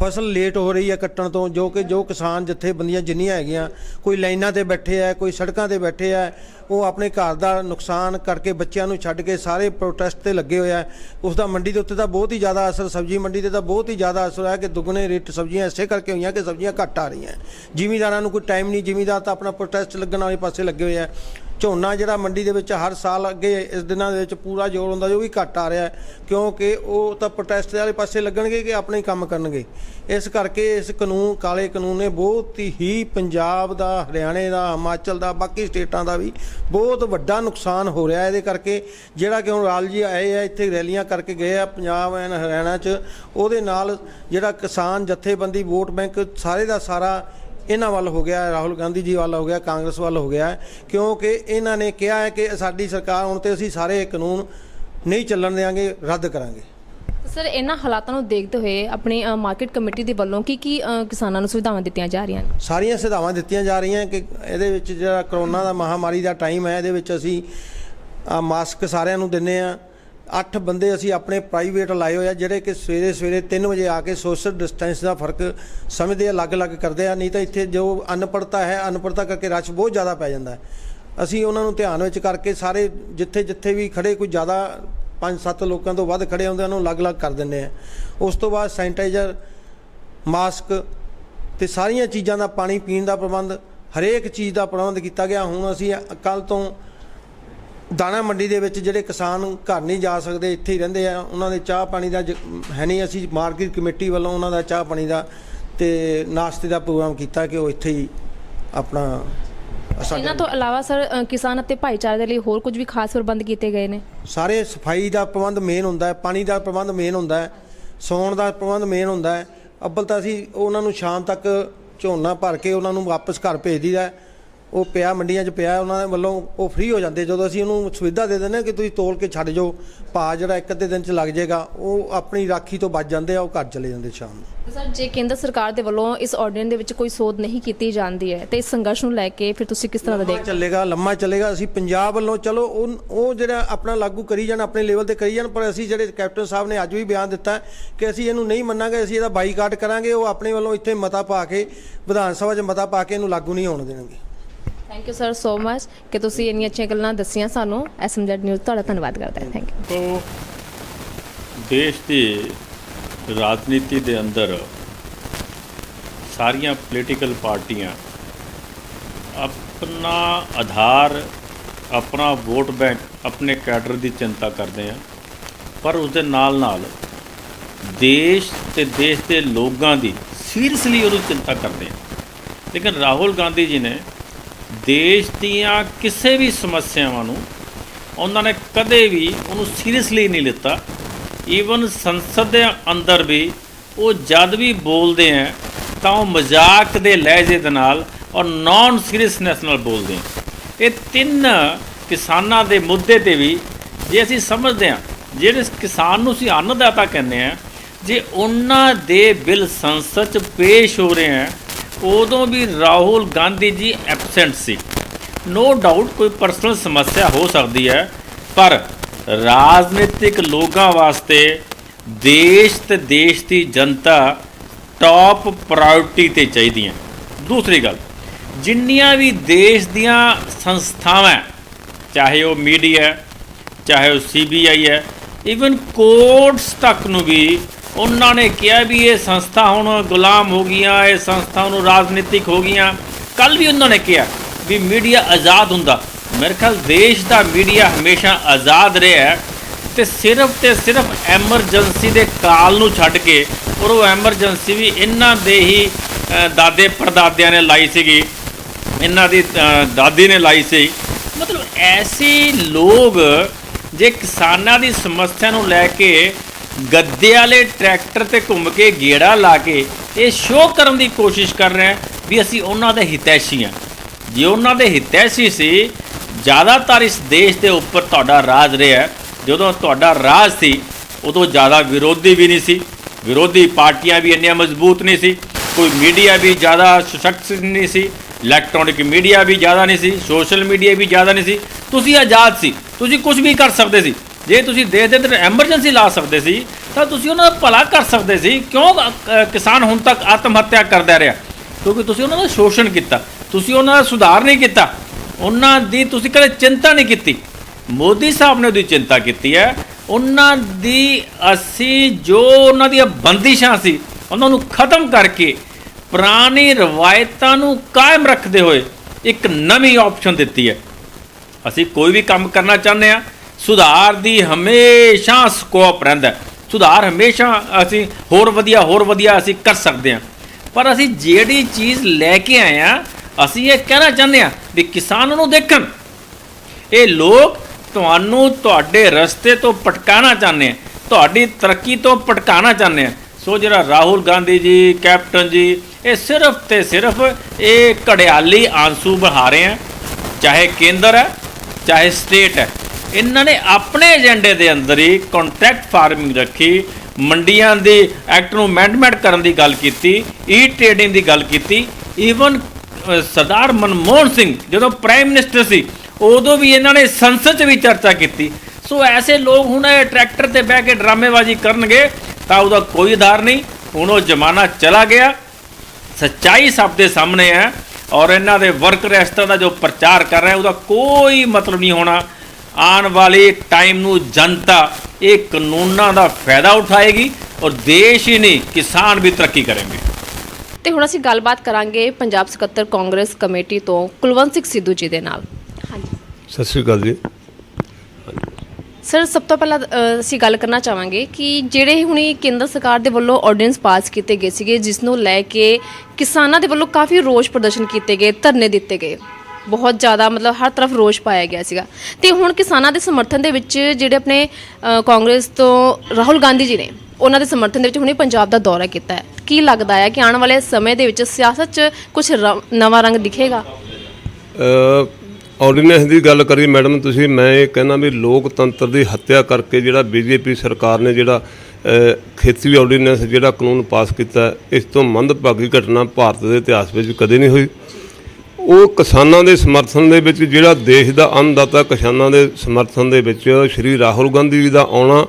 ਫਸਲ ਲੇਟ ਹੋ ਰਹੀ ਹੈ ਕੱਟਣ ਤੋਂ, ਜੋ ਕਿ ਜੋ ਕਿਸਾਨ ਜਥੇਬੰਦੀਆਂ ਜਿੰਨੀਆਂ ਹੈਗੀਆਂ, ਕੋਈ ਲਾਈਨਾਂ ਤੇ ਬੈਠੇ ਆ, ਕੋਈ ਸੜਕਾਂ ਤੇ ਬੈਠੇ ਆ, ਉਹ ਆਪਣੇ ਘਰ ਦਾ ਨੁਕਸਾਨ ਕਰਕੇ ਬੱਚਿਆਂ ਨੂੰ ਛੱਡ ਕੇ ਸਾਰੇ ਪ੍ਰੋਟੈਸਟ ਤੇ ਲੱਗੇ ਹੋਏ ਆ। ਉਸ ਦਾ ਮੰਡੀ ਦੇ ਉੱਤੇ ਤਾਂ ਬਹੁਤ ਹੀ ਜ਼ਿਆਦਾ ਅਸਰ, ਸਬਜ਼ੀ ਮੰਡੀ ਤੇ ਤਾਂ ਬਹੁਤ ਹੀ ਜ਼ਿਆਦਾ ਅਸਰ ਹੈ ਕਿ ਦੁੱਗਣੇ ਰੇਟ ਸਬਜ਼ੀਆਂ ਇਸੇ ਕਰਕੇ ਹੋਈਆਂ ਕਿ ਸਬਜ਼ੀਆਂ ਘੱਟ ਆ ਰਹੀਆਂ। ਜ਼ਿਮੀਦਾਰਾਂ ਨੂੰ ਕੋਈ ਟਾਈਮ ਨਹੀਂ, ਜ਼ਿਮੀਦਾਰ ਤਾਂ ਆਪਣਾ ਪ੍ਰੋਟੈਸਟ ਲੱਗਣ ਵਾਲੇ ਪਾਸੇ ਲੱਗੇ ਹੋਏ ਆ। ਝੋਨਾ ਜਿਹੜਾ ਮੰਡੀ ਦੇ ਵਿੱਚ ਹਰ ਸਾਲ ਅੱਗੇ ਇਸ ਦਿਨਾਂ ਦੇ ਵਿੱਚ ਪੂਰਾ ਜ਼ੋਰ ਹੁੰਦਾ ਜੋ ਵੀ ਘੱਟ ਆ ਰਿਹਾ ਕਿਉਂਕਿ ਉਹ ਤਾਂ ਪ੍ਰੋਟੈਸਟ ਵਾਲੇ ਪਾਸੇ ਲੱਗਣਗੇ ਕਿ ਆਪਣੇ ਹੀ ਕੰਮ ਕਰਨਗੇ। ਇਸ ਕਰਕੇ ਇਸ ਕਾਨੂੰਨ, ਕਾਲੇ ਕਾਨੂੰਨ ਨੇ ਬਹੁਤ ਹੀ ਪੰਜਾਬ ਦਾ, ਹਰਿਆਣੇ ਦਾ, ਹਿਮਾਚਲ ਦਾ, ਬਾਕੀ ਸਟੇਟਾਂ ਦਾ ਵੀ ਬਹੁਤ ਵੱਡਾ ਨੁਕਸਾਨ ਹੋ ਰਿਹਾ ਇਹਦੇ ਕਰਕੇ ਜਿਹੜਾ ਕਿ ਹੁਣ ਰਾਲ ਜੀ ਆਏ ਆ, ਇੱਥੇ ਰੈਲੀਆਂ ਕਰਕੇ ਗਏ ਆ ਪੰਜਾਬ ਐਨ ਹਰਿਆਣਾ 'ਚ। ਉਹਦੇ ਨਾਲ ਜਿਹੜਾ ਕਿਸਾਨ ਜਥੇਬੰਦੀ, ਵੋਟ ਬੈਂਕ ਸਾਰੇ ਦਾ ਸਾਰਾ ਇਹਨਾਂ ਵੱਲ ਹੋ ਗਿਆ ਰਾਹੁਲ ਗਾਂਧੀ ਜੀ ਵੱਲ ਹੋ ਗਿਆ ਕਾਂਗਰਸ ਵੱਲ ਹੋ ਗਿਆ ਕਿਉਂਕਿ ਇਹਨਾਂ ਨੇ ਕਿਹਾ ਹੈ ਕਿ ਸਾਡੀ ਸਰਕਾਰ ਹੁਣ ਤੇ ਅਸੀਂ ਸਾਰੇ ਕਾਨੂੰਨ ਨਹੀਂ ਚੱਲਣ ਦੇਵਾਂਗੇ ਰੱਦ ਕਰਾਂਗੇ। ਸਰ ਇਹਨਾਂ ਹਾਲਾਤਾਂ ਨੂੰ ਦੇਖਦੇ ਹੋਏ ਆਪਣੀ ਮਾਰਕੀਟ ਕਮੇਟੀ ਦੇ ਵੱਲੋਂ ਕੀ ਕੀ ਕਿਸਾਨਾਂ ਨੂੰ ਸੁਵਿਧਾਵਾਂ ਦਿੱਤੀਆਂ ਜਾ ਰਹੀਆਂ ਨੇ? ਸਾਰੀਆਂ ਸੁਵਿਧਾਵਾਂ ਦਿੱਤੀਆਂ ਜਾ ਰਹੀਆਂ ਕਿ ਇਹਦੇ ਵਿੱਚ ਜਿਹੜਾ ਕਰੋਨਾ ਦਾ ਮਹਾਮਾਰੀ ਦਾ ਟਾਈਮ ਹੈ ਇਹਦੇ ਵਿੱਚ ਅਸੀਂ ਮਾਸਕ ਸਾਰਿਆਂ ਨੂੰ ਦਿੰਨੇ ਆ ਅੱਠ ਬੰਦੇ ਅਸੀਂ ਆਪਣੇ ਪ੍ਰਾਈਵੇਟ ਲਾਏ ਹੋਏ ਆ, ਜਿਹੜੇ ਕਿ ਸਵੇਰੇ ਸਵੇਰੇ 3 ਵਜੇ ਆ ਕੇ ਸੋਸ਼ਲ ਡਿਸਟੈਂਸ ਦਾ ਫ਼ਰਕ ਸਮਝਦੇ ਆ, ਅਲੱਗ-ਅਲੱਗ ਕਰਦੇ ਆ, ਨਹੀਂ ਤਾਂ ਇੱਥੇ ਜੋ ਅਨਪੜਤਾ ਹੈ ਅਨਪੜਤਾ ਕਰਕੇ ਰਸ਼ ਬਹੁਤ ਜ਼ਿਆਦਾ ਪੈ ਜਾਂਦਾ ਹੈ। ਅਸੀਂ ਉਹਨਾਂ ਨੂੰ ਧਿਆਨ ਵਿੱਚ ਕਰਕੇ ਸਾਰੇ ਜਿੱਥੇ ਜਿੱਥੇ ਵੀ ਖੜੇ ਕੋਈ ਜ਼ਿਆਦਾ 5-7 ਲੋਕਾਂ ਤੋਂ ਵੱਧ ਖੜੇ ਹੁੰਦੇ ਉਹਨਾਂ ਨੂੰ ਅਲੱਗ-ਅਲੱਗ ਕਰ ਦਿੰਦੇ ਆ। ਉਸ ਤੋਂ ਬਾਅਦ ਸੈਨੀਟਾਈਜ਼ਰ ਮਾਸਕ ਤੇ ਸਾਰੀਆਂ ਚੀਜ਼ਾਂ ਦਾ ਪਾਣੀ ਪੀਣ ਦਾ ਪ੍ਰਬੰਧ ਹਰੇਕ ਚੀਜ਼ ਦਾ ਪ੍ਰਬੰਧ ਕੀਤਾ ਗਿਆ। ਹੁਣ ਅਸੀਂ ਕੱਲ ਤੋਂ ਦਾਣਾ ਮੰਡੀ ਦੇ ਵਿੱਚ ਜਿਹੜੇ ਕਿਸਾਨ ਘਰ ਨਹੀਂ ਜਾ ਸਕਦੇ ਇੱਥੇ ਹੀ ਰਹਿੰਦੇ ਆ ਉਹਨਾਂ ਦੇ ਚਾਹ ਪਾਣੀ ਦਾ ਹੈ ਨਹੀਂ। ਅਸੀਂ ਮਾਰਕੀਟ ਕਮੇਟੀ ਵੱਲੋਂ ਉਹਨਾਂ ਦਾ ਚਾਹ ਪਾਣੀ ਦਾ ਤੇ ਨਾਸ਼ਤੇ ਦਾ ਪ੍ਰੋਗਰਾਮ ਕੀਤਾ ਕਿ ਉਹ ਇੱਥੇ ਹੀ ਆਪਣਾ ਇਹਨਾਂ ਤੋਂ ਇਲਾਵਾ ਸਰ ਕਿਸਾਨ ਅਤੇ ਭਾਈਚਾਰੇ ਦੇ ਲਈ ਹੋਰ ਕੁਝ ਵੀ ਖਾਸ ਪ੍ਰਬੰਧ ਕੀਤੇ ਗਏ ਨੇ? ਸਾਰੇ ਸਫ਼ਾਈ ਦਾ ਪ੍ਰਬੰਧ ਮੇਨ ਹੁੰਦਾ ਹੈ ਪਾਣੀ ਦਾ ਪ੍ਰਬੰਧ ਮੇਨ ਹੁੰਦਾ ਹੈ ਸੌਣ ਦਾ ਪ੍ਰਬੰਧ ਮੇਨ ਹੁੰਦਾ ਹੈ। ਅੱਬਲ ਤਾਂ ਅਸੀਂ ਉਹਨਾਂ ਨੂੰ ਸ਼ਾਮ ਤੱਕ ਝੋਨਾ ਭਰ ਕੇ ਉਹਨਾਂ ਨੂੰ ਵਾਪਸ ਘਰ ਭੇਜ ਦਈਦਾ ਹੈ। ਉਹ ਪਿਆ ਮੰਡੀਆਂ 'ਚ ਪਿਆ ਉਹਨਾਂ ਦੇ ਵੱਲੋਂ ਉਹ ਫ੍ਰੀ ਹੋ ਜਾਂਦੇ। ਜਦੋਂ ਅਸੀਂ ਉਹਨੂੰ ਸੁਵਿਧਾ ਦੇ ਦਿੰਦੇ ਹਾਂ ਕਿ ਤੁਸੀਂ ਤੋਲ ਕੇ ਛੱਡ ਜਾਓ ਭਾ ਜਿਹੜਾ ਇੱਕ ਅੱਧੇ ਦਿਨ 'ਚ ਲੱਗ ਜਾਏਗਾ ਉਹ ਆਪਣੀ ਰਾਖੀ ਤੋਂ ਬਚ ਜਾਂਦੇ ਆ ਉਹ ਘਰ ਚਲੇ ਜਾਂਦੇ ਸ਼ਾਮ ਨੂੰ। ਸਰ ਜੇ ਕੇਂਦਰ ਸਰਕਾਰ ਦੇ ਵੱਲੋਂ ਇਸ ਆਰਡੀਨੈਂਸ ਦੇ ਵਿੱਚ ਕੋਈ ਸੋਧ ਨਹੀਂ ਕੀਤੀ ਜਾਂਦੀ ਹੈ ਤੇ ਇਸ ਸੰਘਰਸ਼ ਨੂੰ ਲੈ ਕੇ ਫਿਰ ਤੁਸੀਂ ਕਿਸ ਤਰ੍ਹਾਂ ਦਾ ਦੇਖ ਚੱਲੇਗਾ ਲੰਮਾ ਚੱਲੇਗਾ। ਅਸੀਂ ਪੰਜਾਬ ਵੱਲੋਂ ਚਲੋ ਉਹ ਉਹ ਜਿਹੜਾ ਆਪਣਾ ਲਾਗੂ ਕਰੀ ਜਾਣ ਆਪਣੇ ਲੈਵਲ ਤੇ ਕਰੀ ਜਾਣ ਪਰ ਅਸੀਂ ਜਿਹੜੇ ਕੈਪਟਨ ਸਾਹਿਬ ਨੇ ਅੱਜ ਵੀ ਬਿਆਨ ਦਿੱਤਾ ਕਿ ਅਸੀਂ ਇਹਨੂੰ ਨਹੀਂ ਮੰਨਾਂਗੇ ਅਸੀਂ ਇਹਦਾ ਬਾਈਕਾਟ ਕਰਾਂਗੇ ਉਹ ਆਪਣੇ ਵੱਲੋਂ ਇੱਥੇ ਮਤਾ ਪਾ ਕੇ ਵਿਧਾਨ ਸਭਾ 'ਚ ਮਤਾ ਪਾ ਕੇ ਇਹਨੂੰ ਲਾਗੂ ਨਹੀਂ ਹੋਣ ਦੇਣਗੇ। Thank you sir so much ਕਿ ਤੁਸੀਂ ਇੰਨੀਆਂ ਅੱਛੀਆਂ ਗੱਲਾਂ ਦੱਸੀਆਂ ਸਾਨੂੰ। ਐਸਐਮਜ਼ੈਡ ਨਿਊਜ਼ ਤੁਹਾਡਾ ਧੰਨਵਾਦ ਕਰਦਾ ਹੈ। ਥੈਂਕ ਯੂ ਤੋਂ ਦੇਸ਼ ਦੀ ਰਾਜਨੀਤੀ ਦੇ ਅੰਦਰ ਸਾਰੀਆਂ ਪੋਲੀਟੀਕਲ ਪਾਰਟੀਆਂ ਆਪਣਾ ਆਧਾਰ, ਆਪਣਾ ਵੋਟ ਬੈਂਕ ਆਪਣੇ ਕੈਡਰ ਦੀ ਚਿੰਤਾ ਕਰਦੇ ਆ। ਪਰ ਉਸ ਦੇ ਨਾਲ ਨਾਲ ਦੇਸ਼ ਤੇ ਦੇਸ਼ ਦੇ ਲੋਕਾਂ ਦੀ ਸੀਰੀਅਸਲੀ ਉਹਨੂੰ ਚਿੰਤਾ ਕਰਦੇ ਆ। ਲੇਕਿਨ ਰਾਹੁਲ ਗਾਂਧੀ ਜੀ ਨੇ ਦੇਸ਼ ਦੀਆਂ ਕਿਸੇ ਵੀ ਸਮੱਸਿਆਵਾਂ ਨੂੰ ਉਹਨਾਂ ਨੇ ਕਦੇ ਵੀ ਉਹਨੂੰ ਸੀਰੀਅਸਲੀ ਨਹੀਂ ਲਿੱਤਾ। ਈਵਨ ਸੰਸਦ ਦੇ ਅੰਦਰ ਵੀ ਉਹ ਜਦ ਵੀ ਬੋਲਦੇ ਆ, ਤਾਂ ਉਹ ਮਜ਼ਾਕ ਦੇ ਲਹਿਜੇ ਦੇ ਨਾਲ ਔਰ ਨਾਨ ਸੀਰੀਅਸਨੈਸ ਨਾਲ ਬੋਲਦੇ ਆ। ਇਹ ਤਿੰਨ ਕਿਸਾਨਾਂ ਦੇ ਮੁੱਦੇ ਤੇ ਵੀ ਜੇ ਅਸੀਂ ਸਮਝਦੇ ਹਾਂ ਜਿਹੜੇ ਕਿਸਾਨ ਨੂੰ ਅਸੀਂ ਅੰਨਦਾਤਾ ਕਹਿੰਦੇ ਆ, ਜੇ ਉਹਨਾਂ ਦੇ ਬਿੱਲ ਸੰਸਦ 'ਚ ਪੇਸ਼ ਹੋ ਰਹੇ ਆ ਉਦੋਂ ਵੀ ਰਾਹੁਲ ਗਾਂਧੀ ਜੀ ਐਬਸੈਂਟ ਸੀ। ਨੋ ਡਾਊਟ ਕੋਈ ਪਰਸਨਲ ਸਮੱਸਿਆ ਹੋ ਸਕਦੀ ਹੈ, ਪਰ ਰਾਜਨੀਤਿਕ ਲੋਕਾਂ ਵਾਸਤੇ ਦੇਸ਼ ਤੇ ਦੇਸ਼ ਦੀ ਜਨਤਾ ਟਾਪ ਪ੍ਰਾਇੋਰਟੀ ਤੇ ਚਾਹੀਦੀਆਂ ਦੂਸਰੀ ਗੱਲ, ਜਿੰਨੀਆਂ ਵੀ ਦੇਸ਼ ਦੀਆਂ ਸੰਸਥਾਵਾਂ, ਚਾਹੇ ਉਹ ਮੀਡੀਆ ਚਾਹੇ ਉਹ ਸੀਬੀਆਈ ਹੈ ਇਵਨ ਕੋਰਟਸ ਤੱਕ ਨੂੰ ਵੀ ਉਹਨਾਂ ਨੇ ਕਿਹਾ ਵੀ ਇਹ ਸੰਸਥਾ ਹੁਣ ਗੁਲਾਮ ਹੋ ਗਈਆਂ, ਇਹ ਸੰਸਥਾ ਨੂੰ ਰਾਜਨੀਤਿਕ ਹੋ ਗਈਆਂ। ਕੱਲ ਵੀ ਉਹਨਾਂ ਨੇ ਕਿਹਾ ਵੀ ਮੀਡੀਆ ਆਜ਼ਾਦ ਹੁੰਦਾ। ਮੇਰੇ ਖਿਆਲ ਦੇਸ਼ ਦਾ ਮੀਡੀਆ ਹਮੇਸ਼ਾ ਆਜ਼ਾਦ ਰਿਹਾ ਹੈ ਤੇ ਸਿਰਫ ਤੇ ਸਿਰਫ ਐਮਰਜੈਂਸੀ ਦੇ ਕਾਲ ਨੂੰ ਛੱਡ ਕੇ ਔਰ ਉਹ ਐਮਰਜੈਂਸੀ ਵੀ ਇਹਨਾਂ ਦੇ ਹੀ ਦਾਦੇ ਪੜਦਾਦਿਆਂ ਨੇ ਲਾਈ ਸੀਗੀ। ਇਹਨਾਂ ਦੀ ਦਾਦੀ ਨੇ ਲਾਈ ਸੀ। ਮਤਲਬ ਐਸੇ ਲੋਕ ਜੇ ਕਿਸਾਨਾਂ ਦੀ ਸਮੱਸਿਆ ਨੂੰ ਲੈ ਕੇ ਗੱਦੇ ਵਾਲੇ ਟਰੈਕਟਰ ਤੇ ਘੁੰਮ ਕੇ ਗੇੜਾ ਲਾ ਕੇ ਇਹ ਸ਼ੋਅ ਕਰਨ ਦੀ ਕੋਸ਼ਿਸ਼ ਕਰ ਰਹੇ ਵੀ ਅਸੀਂ ਉਹਨਾਂ ਦੇ ਹਿਤੈਸ਼ੀ ਹਾਂ। ਜੇ ਉਹਨਾਂ ਦੇ ਹਿਤੈਸ਼ੀ ਸੀ, ਜ਼ਿਆਦਾਤਰ ਇਸ ਦੇਸ਼ ਦੇ ਉੱਪਰ ਤੁਹਾਡਾ ਰਾਜ ਰਿਹਾ। ਜਦੋਂ ਤੁਹਾਡਾ ਰਾਜ ਸੀ, ਉਦੋਂ ਜ਼ਿਆਦਾ ਵਿਰੋਧੀ ਵੀ ਨਹੀਂ ਸੀ। ਵਿਰੋਧੀ ਪਾਰਟੀਆਂ ਵੀ ਇੰਨੀਆਂ ਮਜ਼ਬੂਤ ਨਹੀਂ ਸੀ। ਕੋਈ ਮੀਡੀਆ ਵੀ ਜ਼ਿਆਦਾ ਸਸ਼ਕਤ ਨਹੀਂ ਸੀ। ਇਲੈਕਟ੍ਰੋਨਿਕ ਮੀਡੀਆ ਵੀ ਜ਼ਿਆਦਾ ਨਹੀਂ ਸੀ। ਸੋਸ਼ਲ ਮੀਡੀਆ ਵੀ ਜ਼ਿਆਦਾ ਨਹੀਂ ਸੀ। ਤੁਸੀਂ ਆਜ਼ਾਦ ਸੀ। ਤੁਸੀਂ ਕੁਝ ਵੀ ਕਰ ਸਕਦੇ ਸੀ। ਜੇ ਤੁਸੀਂ ਦੇਸ਼ ਦੇ ਐਮਰਜੈਂਸੀ ਲਾ ਸਕਦੇ ਸੀ, ਤਾਂ ਤੁਸੀਂ ਉਹਨਾਂ ਦਾ ਭਲਾ ਕਰ ਸਕਦੇ ਸੀ। ਕਿਉਂ ਕਿਸਾਨ ਹੁਣ ਤੱਕ ਆਤਮ ਹੱਤਿਆ ਕਰਦਾ ਰਿਹਾ? ਕਿਉਂਕਿ ਤੁਸੀਂ ਉਹਨਾਂ ਦਾ ਸ਼ੋਸ਼ਣ ਕੀਤਾ, ਤੁਸੀਂ ਉਹਨਾਂ ਦਾ ਸੁਧਾਰ ਨਹੀਂ ਕੀਤਾ, ਉਹਨਾਂ ਦੀ ਤੁਸੀਂ ਕਦੇ ਚਿੰਤਾ ਨਹੀਂ ਕੀਤੀ। ਮੋਦੀ ਸਾਹਿਬ ਨੇ ਉਹਦੀ ਚਿੰਤਾ ਕੀਤੀ ਹੈ। ਉਹਨਾਂ ਦੀ ਅਸੀਂ ਜੋ ਉਹਨਾਂ ਦੀਆਂ ਬੰਦਿਸ਼ਾਂ ਸੀ, ਉਹਨਾਂ ਨੂੰ ਖਤਮ ਕਰਕੇ ਪੁਰਾਣੀ ਰਵਾਇਤਾਂ ਨੂੰ ਕਾਇਮ ਰੱਖਦੇ ਹੋਏ ਇੱਕ ਨਵੀਂ ਆਪਸ਼ਨ ਦਿੱਤੀ ਹੈ। ਅਸੀਂ ਕੋਈ ਵੀ ਕੰਮ ਕਰਨਾ ਚਾਹੁੰਦੇ ਆ ਸੁਧਾਰ ਦੀ ਹਮੇਸ਼ਾ ਸਕੋਪ ਰਹਿੰਦਾ ਸੁਧਾਰ ਹਮੇਸ਼ਾ ਅਸੀਂ ਹੋਰ ਵਧੀਆ ਹੋਰ ਵਧੀਆ ਅਸੀਂ ਕਰ ਸਕਦੇ ਹਾਂ। ਪਰ ਅਸੀਂ ਜਿਹੜੀ ਚੀਜ਼ ਲੈ ਕੇ ਆਏ ਆ ਅਸੀਂ ਇਹ ਕਹਿਣਾ ਚਾਹੁੰਦੇ ਆ ਵੀ ਕਿਸਾਨ ਨੂੰ ਦੇਖਣ। ਇਹ ਲੋਕ ਤੁਹਾਨੂੰ ਤੁਹਾਡੇ ਰਸਤੇ ਤੋਂ ਪਟਕਾਣਾ ਚਾਹੁੰਦੇ ਆ। ਤੁਹਾਡੀ ਤਰੱਕੀ ਤੋਂ ਪਟਕਾਣਾ ਚਾਹੁੰਦੇ ਆ। ਸੋ ਜਿਹੜਾ ਰਾਹੁਲ ਗਾਂਧੀ ਜੀ, ਕੈਪਟਨ ਜੀ, ਇਹ ਸਿਰਫ ਤੇ ਸਿਰਫ ਇਹ ਘੜਿਆਲੀ ਆਂਸੂ ਬਹਾ ਰਹੇ ਆ। ਚਾਹੇ ਕੇਂਦਰ ਹੈ, ਚਾਹੇ ਸਟੇਟ ਹੈ। ਇਹਨਾਂ ਨੇ ਆਪਣੇ ਏਜੰਡੇ ਦੇ ਅੰਦਰ ਹੀ ਕੰਟਰੈਕਟ ਫਾਰਮਿੰਗ ਰੱਖੀ, ਮੰਡੀਆਂ ਦੇ ਐਕਟ ਨੂੰ ਅਮੈਂਡਮੈਂਟ ਕਰਨ ਦੀ ਗੱਲ ਕੀਤੀ ਈ ਟ੍ਰੇਡਿੰਗ ਦੀ ਗੱਲ ਕੀਤੀ ਈਵਨ ਸਰਦਾਰ ਮਨਮੋਹਨ ਸਿੰਘ ਜਦੋਂ ਪ੍ਰਾਈਮ ਮਿਨਿਸਟਰ ਸੀ, ਉਦੋਂ ਵੀ ਇਹਨਾਂ ਨੇ ਸੰਸਦ 'ਚ ਵੀ ਚਰਚਾ ਕੀਤੀ। ਸੋ ਐਸੇ ਲੋਕ ਹੁਣ ਇਹ ਟਰੈਕਟਰ ਤੇ ਬਹਿ ਕੇ ਡਰਾਮੇਬਾਜ਼ੀ ਕਰਨਗੇ, ਤਾਂ ਉਹਦਾ ਕੋਈ ਆਧਾਰ ਨਹੀਂ। ਹੁਣ ਉਹ ਜ਼ਮਾਨਾ ਚਲਾ ਗਿਆ। ਸੱਚਾਈ ਸਭ ਦੇ ਸਾਹਮਣੇ ਹੈ ਔਰ ਇਹਨਾਂ ਦੇ ਵਰਕ ਰੈਸਟਰ ਦਾ ਜੋ ਪ੍ਰਚਾਰ ਕਰ ਰਿਹਾ, ਉਹਦਾ ਕੋਈ ਮਤਲਬ ਨਹੀਂ ਹੋਣਾ। ਆਉਣ ਵਾਲੇ ਟਾਈਮ ਨੂੰ ਜਨਤਾ ਇਹ ਕਾਨੂੰਨਾਂ ਦਾ ਫਾਇਦਾ ਉਠਾਏਗੀ ਔਰ ਦੇਸ਼ ਹੀ ਨਹੀਂ ਕਿਸਾਨ ਵੀ ਤਰੱਕੀ ਕਰਨਗੇ। ਤੇ ਹੁਣ ਅਸੀਂ ਗੱਲਬਾਤ ਕਰਾਂਗੇ ਪੰਜਾਬ ਸਕੱਤਰ ਕਾਂਗਰਸ ਕਮੇਟੀ ਤੋਂ ਕੁਲਵੰਤ ਸਿੰਘ ਸਿੱਧੂ ਜੀ ਦੇ ਨਾਲ। ਹਾਂਜੀ। ਸਤਿ ਸ੍ਰੀ ਅਕਾਲ ਜੀ। ਸਰ ਸਭ ਤੋਂ ਪਹਿਲਾਂ ਅ, ਅਸੀਂ ਗੱਲ ਕਰਨਾ ਚਾਹਾਂਗੇ ਕਿ ਜਿਹੜੇ ਹੁਣੀ ਕੇਂਦਰ ਸਰਕਾਰ ਦੇ ਵੱਲੋਂ ਆਰਡੀਨੈਂਸ ਪਾਸ ਕੀਤੇ ਗਏ ਸੀਗੇ ਜਿਸ ਨੂੰ ਲੈ ਕੇ ਕਿਸਾਨਾਂ ਦੇ ਵੱਲੋਂ ਕਾਫੀ ਰੋਸ ਪ੍ਰਦਰਸ਼ਨ ਕੀਤੇ ਗਏ ਧਰਨੇ ਦਿੱਤੇ ਗਏ। ਬਹੁਤ ਜ਼ਿਆਦਾ ਮਤਲਬ ਹਰ ਤਰਫ ਰੋਸ ਪਾਇਆ ਗਿਆ ਸੀਗਾ। ਤੇ ਹੁਣ ਕਿਸਾਨਾਂ ਦੇ ਸਮਰਥਨ ਦੇ ਵਿੱਚ ਜਿਹੜੇ ਆਪਣੇ ਅ, ਕਾਂਗਰਸ ਤੋਂ ਰਾਹੁਲ ਗਾਂਧੀ ਜੀ ਨੇ ਉਹਨਾਂ ਦੇ ਸਮਰਥਨ ਦੇ ਵਿੱਚ ਹੁਣੇ ਪੰਜਾਬ ਦਾ ਦੌਰਾ ਕੀਤਾ ਹੈ। ਕੀ ਲੱਗਦਾ ਹੈ ਕਿ ਆਉਣ ਵਾਲੇ ਸਮੇਂ ਦੇ ਵਿੱਚ ਸਿਆਸਤ 'ਚ ਕੁਝ ਨਵਾਂ ਰੰਗ ਦਿਖੇਗਾ? ਆਰਡੀਨੈਂਸ ਦੀ ਗੱਲ ਕਰੀ ਮੈਡਮ ਤੁਸੀਂ ਮੈਂ ਇਹ ਕਹਿਣਾ ਵੀ ਲੋਕਤੰਤਰ ਦੀ ਹੱਤਿਆ ਕਰਕੇ ਜਿਹੜਾ ਬੀਜੇਪੀ ਸਰਕਾਰ ਨੇ ਜਿਹੜਾ ਅ, ਖੇਤੀ ਆਰਡੀਨੈਂਸ ਜਿਹੜਾ ਕਾਨੂੰਨ ਪਾਸ ਕੀਤਾ ਇਸ ਤੋਂ ਮੰਦਭਾਗੀ ਘਟਨਾ ਭਾਰਤ ਦੇ ਇਤਿਹਾਸ ਵਿੱਚ ਕਦੇ ਨਹੀਂ ਹੋਈ। ਉਹ ਕਿਸਾਨਾਂ ਦੇ ਸਮਰਥਨ ਦੇ ਵਿੱਚ, ਜਿਹੜਾ ਦੇਸ਼ ਦਾ ਅੰਨਦਾਤਾ ਕਿਸਾਨਾਂ ਦੇ ਸਮਰਥਨ ਦੇ ਵਿੱਚ ਸ਼੍ਰੀ ਰਾਹੁਲ ਗਾਂਧੀ ਜੀ ਦਾ ਆਉਣਾ,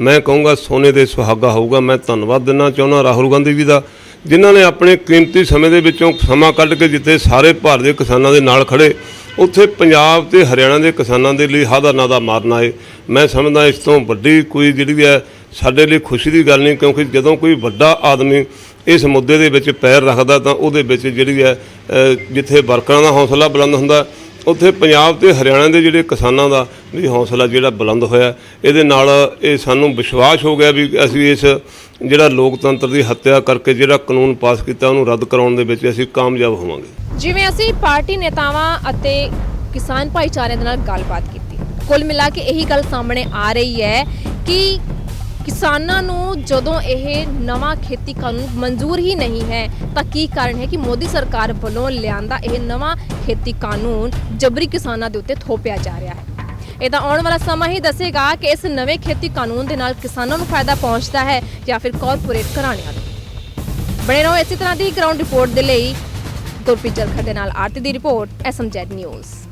ਮੈਂ ਕਹੂੰਗਾ ਸੋਨੇ ਦੇ ਸੁਹਾਗਾ ਹੋਊਗਾ। ਮੈਂ ਧੰਨਵਾਦ ਦੇਣਾ ਚਾਹੁੰਦਾ ਰਾਹੁਲ ਗਾਂਧੀ ਜੀ ਦਾ, ਜਿਨ੍ਹਾਂ ਨੇ ਆਪਣੇ ਕੀਮਤੀ ਸਮੇਂ ਦੇ ਵਿੱਚੋਂ ਸਮਾਂ ਕੱਢ ਕੇ ਜਿੱਥੇ ਸਾਰੇ ਭਾਰਤ ਦੇ ਕਿਸਾਨਾਂ ਦੇ ਨਾਲ ਖੜੇ ਉੱਥੇ ਪੰਜਾਬ ਤੇ ਹਰਿਆਣਾ ਦੇ ਕਿਸਾਨਾਂ ਦੇ ਲਈ ਹਾਦਾ ਨਾਦਾ ਮਾਰਨ ਆਏ। ਮੈਂ ਸਮਝਦਾ ਇਸ ਤੋਂ ਵੱਡੀ ਕੋਈ ਜਿਹੜੀ ਹੈ ਸਾਡੇ ਲਈ ਖੁਸ਼ੀ ਦੀ ਗੱਲ ਨਹੀਂ, ਕਿਉਂਕਿ ਜਦੋਂ ਕੋਈ ਵੱਡਾ ਆਦਮੀ ਇਸ ਮੁੱਦੇ ਦੇ ਵਿੱਚ ਪੈਰ ਰੱਖਦਾ ਤਾਂ ਉਹਦੇ ਵਿੱਚ ਜਿਹੜੀ ਹੈ ਜਿੱਥੇ ਵਰਕਰਾਂ ਦਾ ਹੌਸਲਾ ਬੁਲੰਦ ਹੁੰਦਾ, ਉੱਥੇ ਪੰਜਾਬ ਤੇ ਹਰਿਆਣਾ ਦੇ ਜਿਹੜੇ ਕਿਸਾਨਾਂ ਦਾ ਵੀ ਹੌਸਲਾ ਜਿਹੜਾ ਬੁਲੰਦ ਹੋਇਆ, ਇਹਦੇ ਨਾਲ ਇਹ ਸਾਨੂੰ ਵਿਸ਼ਵਾਸ ਹੋ ਗਿਆ ਵੀ ਅਸੀਂ ਇਸ ਜਿਹੜਾ ਲੋਕਤੰਤਰ ਦੀ ਹੱਤਿਆ ਕਰਕੇ ਜਿਹੜਾ ਕਾਨੂੰਨ ਪਾਸ ਕੀਤਾ, ਉਹਨੂੰ ਰੱਦ ਕਰਾਉਣ ਦੇ ਵਿੱਚ ਅਸੀਂ ਕਾਮਯਾਬ ਹੋਵਾਂਗੇ। ਜਿਵੇਂ ਅਸੀਂ ਪਾਰਟੀ ਨੇਤਾਵਾਂ ਅਤੇ ਕਿਸਾਨ ਭਾਈਚਾਰੇ ਦੇ ਨਾਲ ਗੱਲਬਾਤ ਕੀਤੀ, ਕੁੱਲ ਮਿਲਾ ਕੇ ਇਹੀ ਗੱਲ ਸਾਹਮਣੇ ਆ ਰਹੀ ਹੈ ਕਿ ਕਿਸਾਨਾਂ ਨੂੰ ਜਦੋਂ ਇਹ ਨਵਾਂ ਖੇਤੀ ਕਾਨੂੰਨ ਮਨਜ਼ੂਰ ਹੀ ਨਹੀਂ ਹੈ, ਤਾਂ ਕੀ ਕਾਰਨ ਹੈ ਕਿ ਮੋਦੀ ਸਰਕਾਰ ਵੱਲੋਂ ਲਿਆਂਦਾ ਇਹ ਨਵਾਂ ਖੇਤੀ ਕਾਨੂੰਨ ਜਬਰੀ ਕਿਸਾਨਾਂ ਦੇ ਉੱਤੇ ਥੋਪਿਆ ਜਾ ਰਿਹਾ ਹੈ? ਇਹ ਤਾਂ ਆਉਣ ਵਾਲਾ ਸਮਾਂ ਹੀ ਦੱਸੇਗਾ ਕਿ ਇਸ ਨਵੇਂ ਖੇਤੀ ਕਾਨੂੰਨ ਦੇ ਨਾਲ ਕਿਸਾਨਾਂ ਨੂੰ ਫਾਇਦਾ ਪਹੁੰਚਦਾ ਹੈ ਜਾਂ ਫਿਰ ਕਾਰਪੋਰੇਟ ਘਰਾਣਿਆਂ ਨੂੰ। ਬਣੇ ਰਹੋ ਇਸੇ ਤਰ੍ਹਾਂ ਦੀ ਗਰਾਊਂਡ ਰਿਪੋਰਟ ਦੇ ਲਈ ਗੁਰਪ੍ਰੀਤ ਜਲਖੜ ਦੇ ਨਾਲ ਆਰਤੀ ਦੀ ਰਿਪੋਰਟ, ਐਸਐਮਜੈਡ ਨਿਊਜ਼।